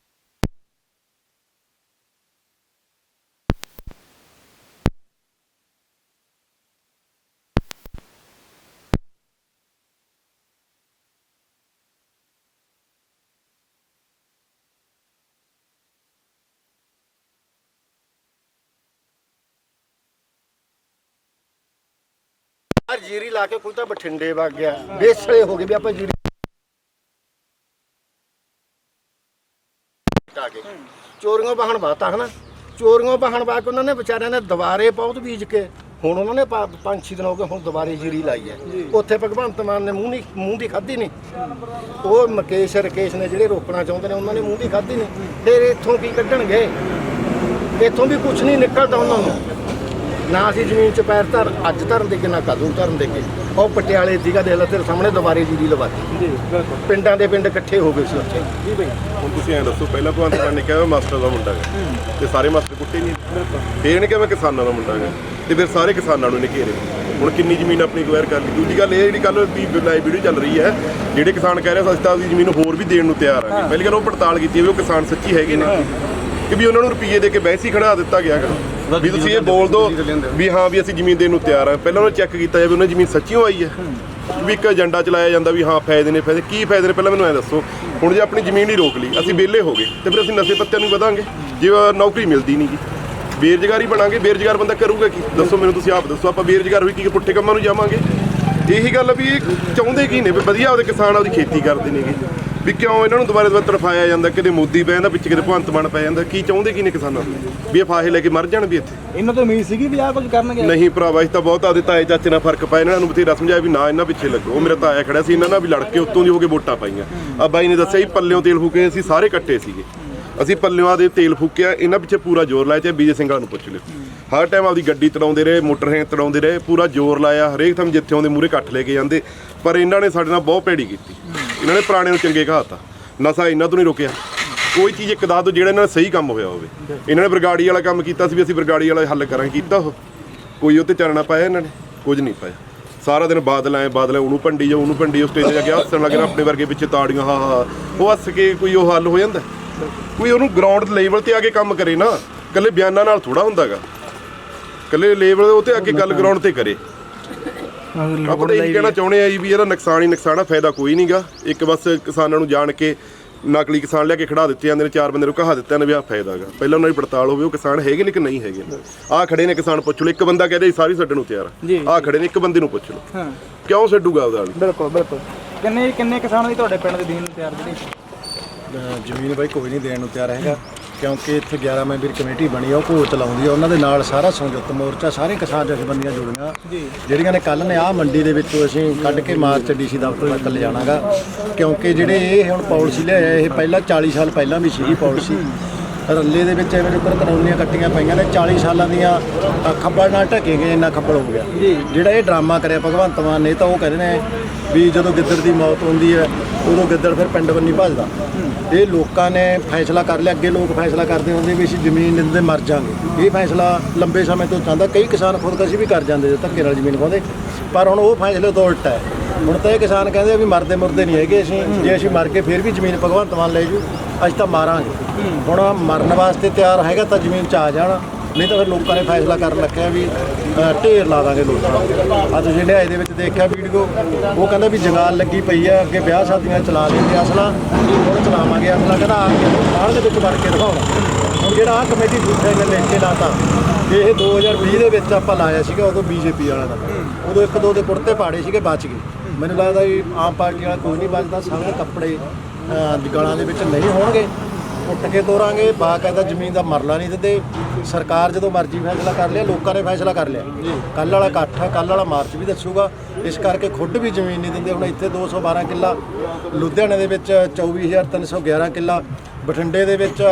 ਜੀਰੀ ਲਾ ਕੇ ਕੋਈ ਤਾਂ ਬਠਿੰਡੇ ਵਗ ਗਿਆ। ਬੇਸਲੇ ਹੋ ਗਏ ਵੀ ਆਪਾਂ ਜੀਰੀ ਆ ਗਏ ਚੋਰੀਆਂ ਬਾਹਣ ਬਾਤਾ ਹਨਾ? ਚੋਰੀਆਂ ਬਾ ਕੇ ਉਹਨਾਂ ਨੇ ਵਿਚਾਰਿਆਂ ਨੇ ਦੁਬਾਰੇ ਬਹੁਤ ਬੀਜ ਕੇ ਹੁਣ ਉਹਨਾਂ ਨੇ ਪਾ- ਪੰਜ ਛੇ ਦਿਨ ਹੋ ਗਏ ਹੁਣ ਦੁਬਾਰੇ ਜੀਰੀ ਲਾਈ ਹੈ। ਉੱਥੇ ਭਗਵੰਤ ਮਾਨ ਨੇ ਮੂੰਹ ਨਹੀਂ ਮੂੰਹ ਦੀ ਖਾਧੀ ਨਹੀਂ। ਉਹ ਮੁਕੇਸ਼ ਰਕੇਸ਼ ਨੇ ਜਿਹੜੇ ਰੋਕਣਾ ਚਾਹੁੰਦੇ ਨੇ ਉਹਨਾਂ ਨੇ ਮੂੰਹ ਦੀ ਖਾਧੀ ਨਹੀਂ। ਫਿਰ ਇੱਥੋਂ ਕੀ ਕੱਢਣਗੇ? ਇੱਥੋਂ ਵੀ ਕੁਝ ਨਹੀਂ ਨਿਕਲਦਾ ਉਹਨਾਂ ਨੂੰ। ਨਾ ਅਸੀਂ ਜ਼ਮੀਨ 'ਚ ਪੈਰ ਧਰ ਅੱਜ ਧਰਨ ਦੇ ਕੇ ਨਾ ਕਦੋਂ ਧਰਨ ਦੇ ਕੇ। ਉਹ ਪਟਿਆਲੇ ਦੀਗਾ ਦੇ ਤੇਰੇ ਸਾਹਮਣੇ ਦੁਬਾਰੇ ਜੀਰੀ ਲਵਾਤੀ। ਜੀ ਬਿਲਕੁਲ। ਪਿੰਡਾਂ ਦੇ ਪਿੰਡ ਇਕੱਠੇ ਹੋ ਗਏ ਸੀ ਉੱਥੇ। ਜੀ ਬਈ। ਹੁਣ ਤੁਸੀਂ ਐਂ ਦੱਸੋ ਪਹਿਲਾਂ ਭਗਵੰਤ ਮਾਨ ਨੇ ਕਿਹਾ ਮਾਸਟਰ ਦਾ ਮੁੰਡਾ ਹੈ। ਤੇ ਸਾਰੇ ਮਾਸਟਰ ਕੁੱਟੇ ਨਹੀਂ। ਫਿਰ ਇਹਨੇ ਕਿਹਾ ਮੈਂ ਕਿਸਾਨਾਂ ਦਾ ਮੁੰਡਾ ਹੈ। ਤੇ ਫਿਰ ਸਾਰੇ ਕਿਸਾਨਾਂ ਨੂੰ ਇਹਨੇ ਘੇਰੇ। ਹੁਣ ਕਿੰਨੀ ਜ਼ਮੀਨ ਆਪਣੀ ਅਕਵਾਇਰ ਕਰ ਲਈ। ਦੂਜੀ ਗੱਲ ਇਹ ਜਿਹੜੀ ਕੱਲ ਦੀ ਲਾਈਵ ਵੀਡੀਓ ਚੱਲ ਰਹੀ ਹੈ ਜਿਹੜੇ ਕਿਸਾਨ ਕਹਿ ਰਹੇ ਸੀ ਅਸੀਂ ਤਾਂ ਆਪਦੀ ਜ਼ਮੀਨ ਹੋਰ ਵੀ ਦੇਣ ਨੂੰ ਤਿਆਰ ਹਾਂ। ਪਹਿਲੀ ਗੱਲ ਉਹ ਪੜਤਾਲ ਕੀਤੀ ਹੈ ਵੀ ਉਹ ਕਿਸਾਨ ਸੱਚੀ ਹੈਗੇ ਨੇ। ਕਿ ਵੀ ਉਹਨਾਂ ਨੂੰ ਰੁਪਈਏ ਦੇ ਕੇ ਬੈਸੀ ਖੜਾ ਦਿੱਤਾ ਗਿਆ ਹੈਗਾ। ਵੀ ਤੁਸੀਂ ਇਹ ਬੋਲ ਦਿਓ ਵੀ ਹਾਂ ਵੀ ਅਸੀਂ ਜ਼ਮੀਨ ਦੇਣ ਨੂੰ ਤਿਆਰ ਹਾਂ। ਪਹਿਲਾਂ ਉਹਨਾਂ ਚੈੱਕ ਕੀਤਾ ਜਾਵੇ ਉਹਨਾਂ ਜ਼ਮੀਨ ਸੱਚੀਓ ਆਈ ਹੈ। ਵੀ ਇੱਕ ਏਜੰਡਾ ਚਲਾਇਆ ਜਾਂਦਾ ਵੀ ਹਾਂ ਫਾਇਦੇ ਨੇ ਫਾਇਦੇ ਕੀ ਫਾਇਦੇ ਨੇ? ਪਹਿਲਾਂ ਮੈਨੂੰ ਐ ਦੱਸੋ। ਹੁਣ ਜੇ ਆਪਣੀ ਜ਼ਮੀਨ ਹੀ ਰੋਕ ਲਈ ਅਸੀਂ ਵਿਹਲੇ ਹੋ ਗਏ ਤੇ ਫਿਰ ਅਸੀਂ ਨਸ਼ੇ ਪੱਤਿਆਂ ਨੂੰ ਵਧਾਂਗੇ। ਜੇ ਨੌਕਰੀ ਮਿਲਦੀ ਨਹੀਂ ਗੀ ਬੇਰੁਜ਼ਗਾਰੀ ਬਣਾਂਗੇ ਬੇਰੁਜ਼ਗਾਰ ਬੰਦਾ ਕਰੂਗਾ ਕੀ? ਦੱਸੋ ਮੈਨੂੰ ਤੁਸੀਂ ਆਪ ਦੱਸੋ ਆਪਾਂ ਬੇਰੁਜ਼ਗਾਰ ਹੋਈ ਕੀ ਪੁੱਠੇ ਕੰਮਾਂ ਨੂੰ ਜਾਵਾਂਗੇ? ਇਹੀ ਗੱਲ ਆ ਵੀ ਚਾਹੁੰਦੇ ਕੀ ਨੇ? ਵੀ ਵਧੀਆ ਉਹਦੇ ਕਿਸਾਨ ਆਪਦੀ ਖੇਤੀ ਕਰਦੇ ਨੇਗੇ। ਵੀ ਕਿਉਂ ਇਹਨਾਂ ਨੂੰ ਦੁਬਾਰਾ ਦੁਬਾਰਾ ਤੜਫਾਇਆ ਜਾਂਦਾ? ਕਿਤੇ ਮੋਦੀ ਪੈ ਜਾਂਦਾ ਪਿੱਛੇ ਕਿਤੇ ਭਗਵੰਤ ਮਾਨ ਪੈ ਜਾਂਦਾ। ਕੀ ਚਾਹੁੰਦੇ ਕੀ ਨੇ ਕਿਸਾਨਾਂ ਨੂੰ ਵੀ ਇਹ ਫਾਹੇ ਲੈ ਕੇ ਮਰ ਜਾਣ ਵੀ ਇੱਥੇ? ਇਹਨਾਂ ਤੋਂ ਉਮੀਦ ਸੀਗੀ ਵੀ ਆਹ ਕੁਝ ਕਰਨਗੇ। ਨਹੀਂ ਭਰਾਵਾ ਅਸੀਂ ਤਾਂ ਬਹੁਤ ਆਦੇ ਤਾਏ ਚਾਚੇ ਨਾਲ ਫ਼ਰਕ ਪਾਇਆ। ਇਹਨਾਂ ਨੂੰ ਬਥੇਰਾ ਸਮਝਾਇਆ ਵੀ ਨਾ ਇਹਨਾਂ ਪਿੱਛੇ ਲੱਗੋ। ਉਹ ਮੇਰਾ ਤਾਇਆ ਖੜਾ ਸੀ ਇਹਨਾਂ ਨਾਲ ਵੀ ਲੜ ਕੇ ਉੱਤੋਂ ਦੀ ਹੋ ਕੇ ਵੋਟਾਂ ਪਾਈਆਂ। ਆ ਬਾਈ ਨੇ ਦੱਸਿਆ ਸੀ ਪੱਲਿਓਂ ਤੇਲ ਫੂਕੇ ਅਸੀਂ ਸਾਰੇ ਇਕੱਠੇ ਸੀਗੇ। ਅਸੀਂ ਪੱਲਿਓਂ ਦੇ ਤੇਲ ਫੂਕਿਆ ਇਹਨਾਂ ਪਿੱਛੇ ਪੂਰਾ ਜ਼ੋਰ ਲਾਇਆ ਚਾਹੇ ਵਿਜੇ ਸਿੰਘਾਂ ਨੂੰ ਪੁੱਛ ਲਿਓ। ਹਰ ਟਾਈਮ ਆਪਦੀ ਗੱਡੀ ਤੜਾਉਂਦੇ ਰਹੇ ਮੋਟਰਸਾਈਕਲ ਤੜਾਉਂਦੇ ਰਹੇ ਪੂਰਾ ਜ਼ੋਰ ਲਾਇਆ। ਹਰੇਕ ਥਾਂ ਜਿੱਥੇ ਆਉਂਦੇ ਮੂਰੇ ਇਕੱਠ ਲੈ ਕੇ ਜਾਂਦੇ। ਪਰ ਇਹਨਾਂ ਨੇ ਸਾਡੇ ਨਾਲ ਬਹੁਤ ਭੈੜੀ ਕੀਤੀ। ਇਹਨਾਂ ਨੇ ਪੁਰਾਣੇ ਨੂੰ ਚੰਗੇ ਕਹਾਤਾ ਨਸ਼ਾ ਇਹਨਾਂ ਤੋਂ ਨਹੀਂ ਰੁਕਿਆ। ਕੋਈ ਚੀਜ਼ ਇੱਕ ਦੱਸ ਦੋ ਜਿਹੜਾ ਇਹਨਾਂ ਨਾਲ ਸਹੀ ਕੰਮ ਹੋਇਆ ਹੋਵੇ। ਇਹਨਾਂ ਨੇ ਬਰਗਾੜੀ ਵਾਲਾ ਕੰਮ ਕੀਤਾ ਸੀ ਵੀ ਅਸੀਂ ਬਰਗਾੜੀ ਵਾਲਾ ਹੱਲ ਕਰਾਂਗੇ। ਕੀਤਾ ਉਹ। ਕੋਈ ਉਹ ਤੇ ਚਾਨਣਾ ਪਾਇਆ ਇਹਨਾਂ ਨੇ? ਕੁਝ ਨਹੀਂ ਪਾਇਆ। ਸਾਰਾ ਦਿਨ ਬਾਦਲ ਆਏ, ਬਾਦਲ ਉਹਨੂੰ ਭੰਡੀ ਜਾ ਉਹਨੂੰ ਭੰਡੀ ਉਸ ਸਟੇਜ ਜਾ ਕੇ ਹੱਸਣ ਲੱਗ ਰਿਹਾ, ਆਪਣੇ ਵਰਗੇ ਪਿੱਛੇ ਤਾੜੀਆਂ, ਹਾ ਹਾ ਉਹ ਹੱਸ ਕੇ ਕੋਈ ਉਹ ਹੱਲ ਹੋ ਜਾਂਦਾ। ਕੋਈ ਉਹਨੂੰ ਗਰਾਊਂਡ ਲੈਵਲ ਤੇ ਆ ਕੇ ਕੰਮ ਕਰੇ ਨਾ। ਇਕੱਲੇ ਬਿਆਨਾਂ ਨਾਲ ਥੋੜਾ ਹੁੰਦਾਗਾ। ਇਕੱਲੇ ਲੈਵਲ ਉਹ ਤੇ ਆ ਕੇ ਗੱਲ ਗਰਾਊਂਡ ਤੇ ਕਰੇ। ਆਪਾਂ ਤਾਂ ਇਹ ਕਹਿਣਾ ਚਾਹੁੰਦੇ ਆ ਜੀ ਵੀ ਇਹਦਾ ਨੁਕਸਾਨ ਹੀ ਨੁਕਸਾਨ ਆ ਫਾਇਦਾ ਕੋਈ ਨਹੀਂਗਾ ਇੱਕ ਬਸ ਕਿਸਾਨਾਂ ਨੂੰ ਜਾਣ ਕੇ ਨਕਲੀ ਕਿਸਾਨ ਲਿਆ ਕੇ ਖੜਾ ਦਿੱਤੇ ਜਾਂਦੇ ਨੇ ਚਾਰ ਬੰਦੇ ਨੂੰ ਕਹਾ ਦਿੱਤਾ ਨੇ ਵੀ ਆ ਫਾਇਦਾਗਾ ਪਹਿਲਾਂ ਉਹਨਾਂ ਦੀ ਪੜਤਾਲ ਹੋਵੇ ਉਹ ਕਿਸਾਨ ਹੈਗੇ ਨੇ ਕਿ ਨਹੀਂ ਹੈਗੇ ਆਹ ਖੜੇ ਨੇ ਕਿਸਾਨ ਪੁੱਛ ਲਓ ਇੱਕ ਬੰਦਾ ਕਹਦੇ ਜੀ ਸਾਰੀ ਛੱਡਣ ਨੂੰ ਤਿਆਰ। ਆ। ਆਹ ਖੜੇ ਨੇ ਇੱਕ ਬੰਦੇ ਨੂੰ ਪੁੱਛ ਲਓ। ਹਾਂ। ਕਿਉਂ ਛੱਡੂਗਾ ਉਹਦਾ ਬਿਲਕੁਲ ਬਿਲਕੁਲ। ਕਿੰਨੇ ਕਿੰਨੇ ਕਿਸਾਨ ਦੀ ਤੁਹਾਡੇ ਪਿੰਡ ਦੇ ਦੀਨ ਨੂੰ ਤਿਆਰ ਜਿਹੜੀ? ਜ਼ਮੀਨ ਬਾਈ ਕੋਈ ਨਹੀਂ ਦੇਣ ਨੂੰ ਤਿਆਰ ਹੈਗਾ। ਕਿਉਂਕਿ ਇੱਥੇ 11 ਮੈਂਬਰ ਕਮੇਟੀ ਬਣੀ ਆ ਉਹ ਘੋਲ ਚਲਾਉਂਦੀ ਆ। ਉਹਨਾਂ ਦੇ ਨਾਲ ਸਾਰਾ ਸੰਯੁਕਤ ਮੋਰਚਾ ਸਾਰੇ ਕਿਸਾਨ ਜਥੇਬੰਦੀਆਂ ਜੁੜੀਆਂ। ਜਿਹੜੀਆਂ ਨੇ ਕੱਲ ਨੇ ਆਹ ਮੰਡੀ ਦੇ ਵਿੱਚੋਂ ਅਸੀਂ ਕੱਢ ਕੇ ਮਾਰਚ ਡੀਸੀ ਦਫ਼ਤਰ ਤੱਕ ਲਿਜਾਣਾਗਾ ਕਿਉਂਕਿ ਜਿਹੜੇ ਇਹ ਹੁਣ ਪਾਲਿਸੀ ਲਿਆਇਆ ਇਹ ਪਹਿਲਾਂ 40 ਸਾਲ ਪਹਿਲਾਂ ਵੀ ਸੀਗੀ ਪਾਲਿਸੀ। ਰੱਲੇ ਦੇ ਵਿੱਚ ਐਵੇਂ ਜੁਕਰ ਕਾਨੂੰਨੀਆਂ ਕੱਟੀਆਂ ਪਈਆਂ ਨੇ 40 ਸਾਲਾਂ ਦੀਆਂ ਅ, ਖੱਬਲ ਨਾਲ ਢਕੇ ਗਏ ਇੰਨਾ ਖੱਬਲ ਹੋ ਗਿਆ। ਜਿਹੜਾ ਇਹ ਡਰਾਮਾ ਕਰਿਆ ਭਗਵੰਤ ਮਾਨ ਨੇ ਤਾਂ ਉਹ ਕਹਿੰਦੇ ਨੇ ਵੀ ਜਦੋਂ ਗਿੱਦੜ ਦੀ ਮੌਤ ਹੁੰਦੀ ਹੈ ਉਦੋਂ ਗਿੱਦੜ ਫਿਰ ਪਿੰਡ ਬੰਨੀ ਭੱਜਦਾ। ਇਹ ਲੋਕਾਂ ਨੇ ਫੈਸਲਾ ਕਰ ਲਿਆ ਅੱਗੇ ਲੋਕ ਫੈਸਲਾ ਕਰਦੇ ਹੁੰਦੇ ਵੀ ਅਸੀਂ ਜ਼ਮੀਨ ਦਿੰਦੇ ਮਰ ਜਾਾਂਗੇ ਇਹ ਫੈਸਲਾ ਲੰਬੇ ਸਮੇਂ ਤੋਂ ਚਾਹੁੰਦਾ ਕਈ ਕਿਸਾਨ ਖੁਦਕਸ਼ੀ ਵੀ ਕਰ ਜਾਂਦੇ ਧੱਕੇ ਨਾਲ ਜ਼ਮੀਨ ਖੋਦੇ ਪਰ ਹੁਣ ਉਹ ਫੈਸਲੇ ਤੋਂ ਉਲਟਾ ਹੈ। ਹੁਣ ਤਾਂ ਇਹ ਕਿਸਾਨ ਕਹਿੰਦੇ ਵੀ ਮਰਦੇ ਮੁਰਦੇ ਨਹੀਂ ਹੈਗੇ ਅਸੀਂ। ਜੇ ਅਸੀਂ ਮਰ ਕੇ ਫਿਰ ਵੀ ਜ਼ਮੀਨ ਭਗਵੰਤ ਮਾਨ ਲੈ ਜੂ, ਅਸੀਂ ਤਾਂ ਮਾਰਾਂਗੇ। ਹੁਣ ਮਰਨ ਵਾਸਤੇ ਤਿਆਰ ਹੈਗਾ ਤਾਂ ਜ਼ਮੀਨ 'ਚ ਆ ਜਾਣਾ। ਨਹੀਂ ਤਾਂ ਫਿਰ ਲੋਕਾਂ ਨੇ ਫੈਸਲਾ ਕਰਨ ਲੱਗਿਆ ਵੀ ਢੇਰ ਲਾ ਦਾਂਗੇ ਲੋਕਾਂ ਨੂੰ। ਆ ਤੁਸੀਂ ਨਿਆਏ ਦੇ ਵਿੱਚ ਦੇਖਿਆ ਵੀਡੀਓ, ਉਹ ਕਹਿੰਦਾ ਵੀ ਜੰਗਾਲ ਲੱਗੀ ਪਈ ਆ, ਅੱਗੇ ਵਿਆਹ ਸ਼ਾਦੀਆਂ ਚਲਾ ਲੈਂਦੇ ਅਸਲਾ, ਹੁਣ ਚਲਾਵਾਂਗੇ ਅਸਲਾ, ਕਹਿੰਦਾ ਆ ਕੇ ਬਾਹਰ ਦੇ ਵਿੱਚ ਵੜ ਕੇ ਦਿਖਾਉਣਾ। ਹੁਣ ਜਿਹੜਾ ਆ ਕਮੇਟੀ ਦੂਸਰੇ ਨੇ ਲੈ ਕੇ ਲਾਤਾ, ਇਹ 2020 ਦੇ ਵਿੱਚ ਆਪਾਂ ਲਾਇਆ ਸੀਗਾ, ਉਦੋਂ ਬੀਜੇਪੀ ਵਾਲਾ ਦਾ। ਉਦੋਂ ਇੱਕ ਦੋ ਦੇ ਕੁੜਤੇ ਪਾੜੇ ਸੀਗੇ, ਬਚ ਗਏ। ਮੈਨੂੰ ਲੱਗਦਾ ਵੀ ਆਮ ਪਾਰਟੀ ਵਾਲਾ ਕੋਈ ਨਹੀਂ ਬਚਦਾ ਸਾਰੇ ਕੱਪੜੇ ਗਲਾਂ ਦੇ ਵਿੱਚ ਨਹੀਂ ਹੋਣਗੇ। ਉੱਟ ਕੇ ਤੋਰਾਂਗੇ ਬਾਕਾਇਦਾ ਜ਼ਮੀਨ ਦਾ ਮਰਲਾ ਨਹੀਂ ਦਿੰਦੇ ਸਰਕਾਰ ਜਦੋਂ ਮਰਜ਼ੀ ਫੈਸਲਾ ਕਰ ਲਿਆ ਲੋਕਾਂ ਨੇ ਫੈਸਲਾ ਕਰ ਲਿਆ। ਕੱਲ ਵਾਲਾ ਇਕੱਠ ਹੈ ਕੱਲ ਵਾਲਾ ਮਾਰਚ ਵੀ ਦੱਸੂਗਾ। ਇਸ ਕਰਕੇ ਖੁੱਡ ਵੀ ਜ਼ਮੀਨ ਨਹੀਂ ਦਿੰਦੇ। ਹੁਣ ਇੱਥੇ 212 ਕਿੱਲਾ ਲੁਧਿਆਣੇ ਦੇ ਵਿੱਚ 24311 ਕਿੱਲਾ ਬਠਿੰਡੇ ਦੇ ਵਿੱਚ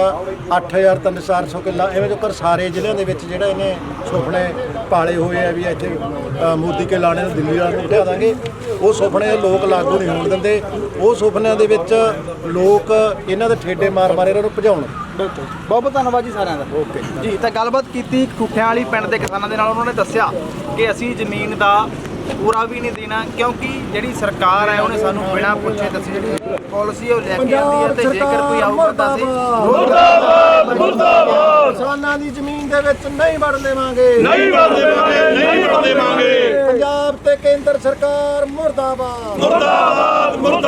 8300 ਕਿੱਲਾ। ਐਵੇਂ ਜੋ ਕਰ ਸਾਰੇ ਜ਼ਿਲ੍ਹਿਆਂ ਦੇ ਵਿੱਚ ਜਿਹੜਾ ਇਹਨੇ ਸੁਪਨੇ ਪਾਲੇ ਹੋਏ ਆ ਵੀ ਇੱਥੇ ਮੋਦੀ ਕੇ ਲਾਣੇ ਨੂੰ ਦਿੱਲੀ ਵਾਲ ਨੂੰ ਉਠਾ ਦਾਂਗੇ। ਉਹ ਸੁਪਨੇ ਲੋਕ ਲਾਗੂ ਨਹੀਂ ਹੋਣ ਦਿੰਦੇ। ਉਹ ਸੁਪਨਿਆਂ ਦੇ ਵਿੱਚ ਲੋਕ ਇਹਨਾਂ ਦੇ ਠੇਡੇ ਮਾਰ ਮਾਰ ਇਹਨਾਂ ਨੂੰ ਭਜਾਉਣ। ਬਿਲਕੁਲ। ਬਹੁਤ ਬਹੁਤ ਧੰਨਵਾਦ ਜੀ ਸਾਰਿਆਂ ਦਾ। ਓਕੇ ਜੀ ਤਾਂ ਗੱਲਬਾਤ ਕੀਤੀ ਠੁੱਠਿਆਂ ਵਾਲੀ ਪਿੰਡ ਦੇ ਕਿਸਾਨਾਂ ਦੇ ਨਾਲ ਉਹਨਾਂ ਨੇ ਦੱਸਿਆ ਕਿ ਅਸੀਂ ਜ਼ਮੀਨ ਦਾ ਪੂਰਾ ਵੀ ਨਹੀਂ ਦੇਣਾ ਕਿਉਂਕਿ ਜਿਹੜੀ ਸਰਕਾਰ ਹੈ ਉਹਨੇ ਸਾਨੂੰ ਬਿਨਾਂ ਪੁੱਛੇ ਦੱਸੇ ਜਿਹੜੀ ਪਾਲਿਸੀ ਉਹ ਲੈ ਕੇ ਆਉਂਦੀ ਹੈ ਤੇ ਜੇਕਰ ਕੋਈ ਆਊਗਾ ਤਾਂ ਅਸੀਂ ਕਿਸਾਨਾਂ ਦੀ ਜ਼ਮੀਨ ਦੇ ਵਿੱਚ ਨਹੀਂ ਵੜ ਦੇਵਾਂਗੇ। ਨਹੀਂ ਵੜ ਦੇਵਾਂਗੇ ਨਹੀਂ ਵੜ ਦੇਵਾਂਗੇ। ਪੰਜਾਬ ਤੇ ਕੇਂਦਰ ਸਰਕਾਰ ਮੁਰਦਾਬਾਦ। ਮੁਰਦਾਬਾਦ ਮੁਰਦਾਬਾਦ।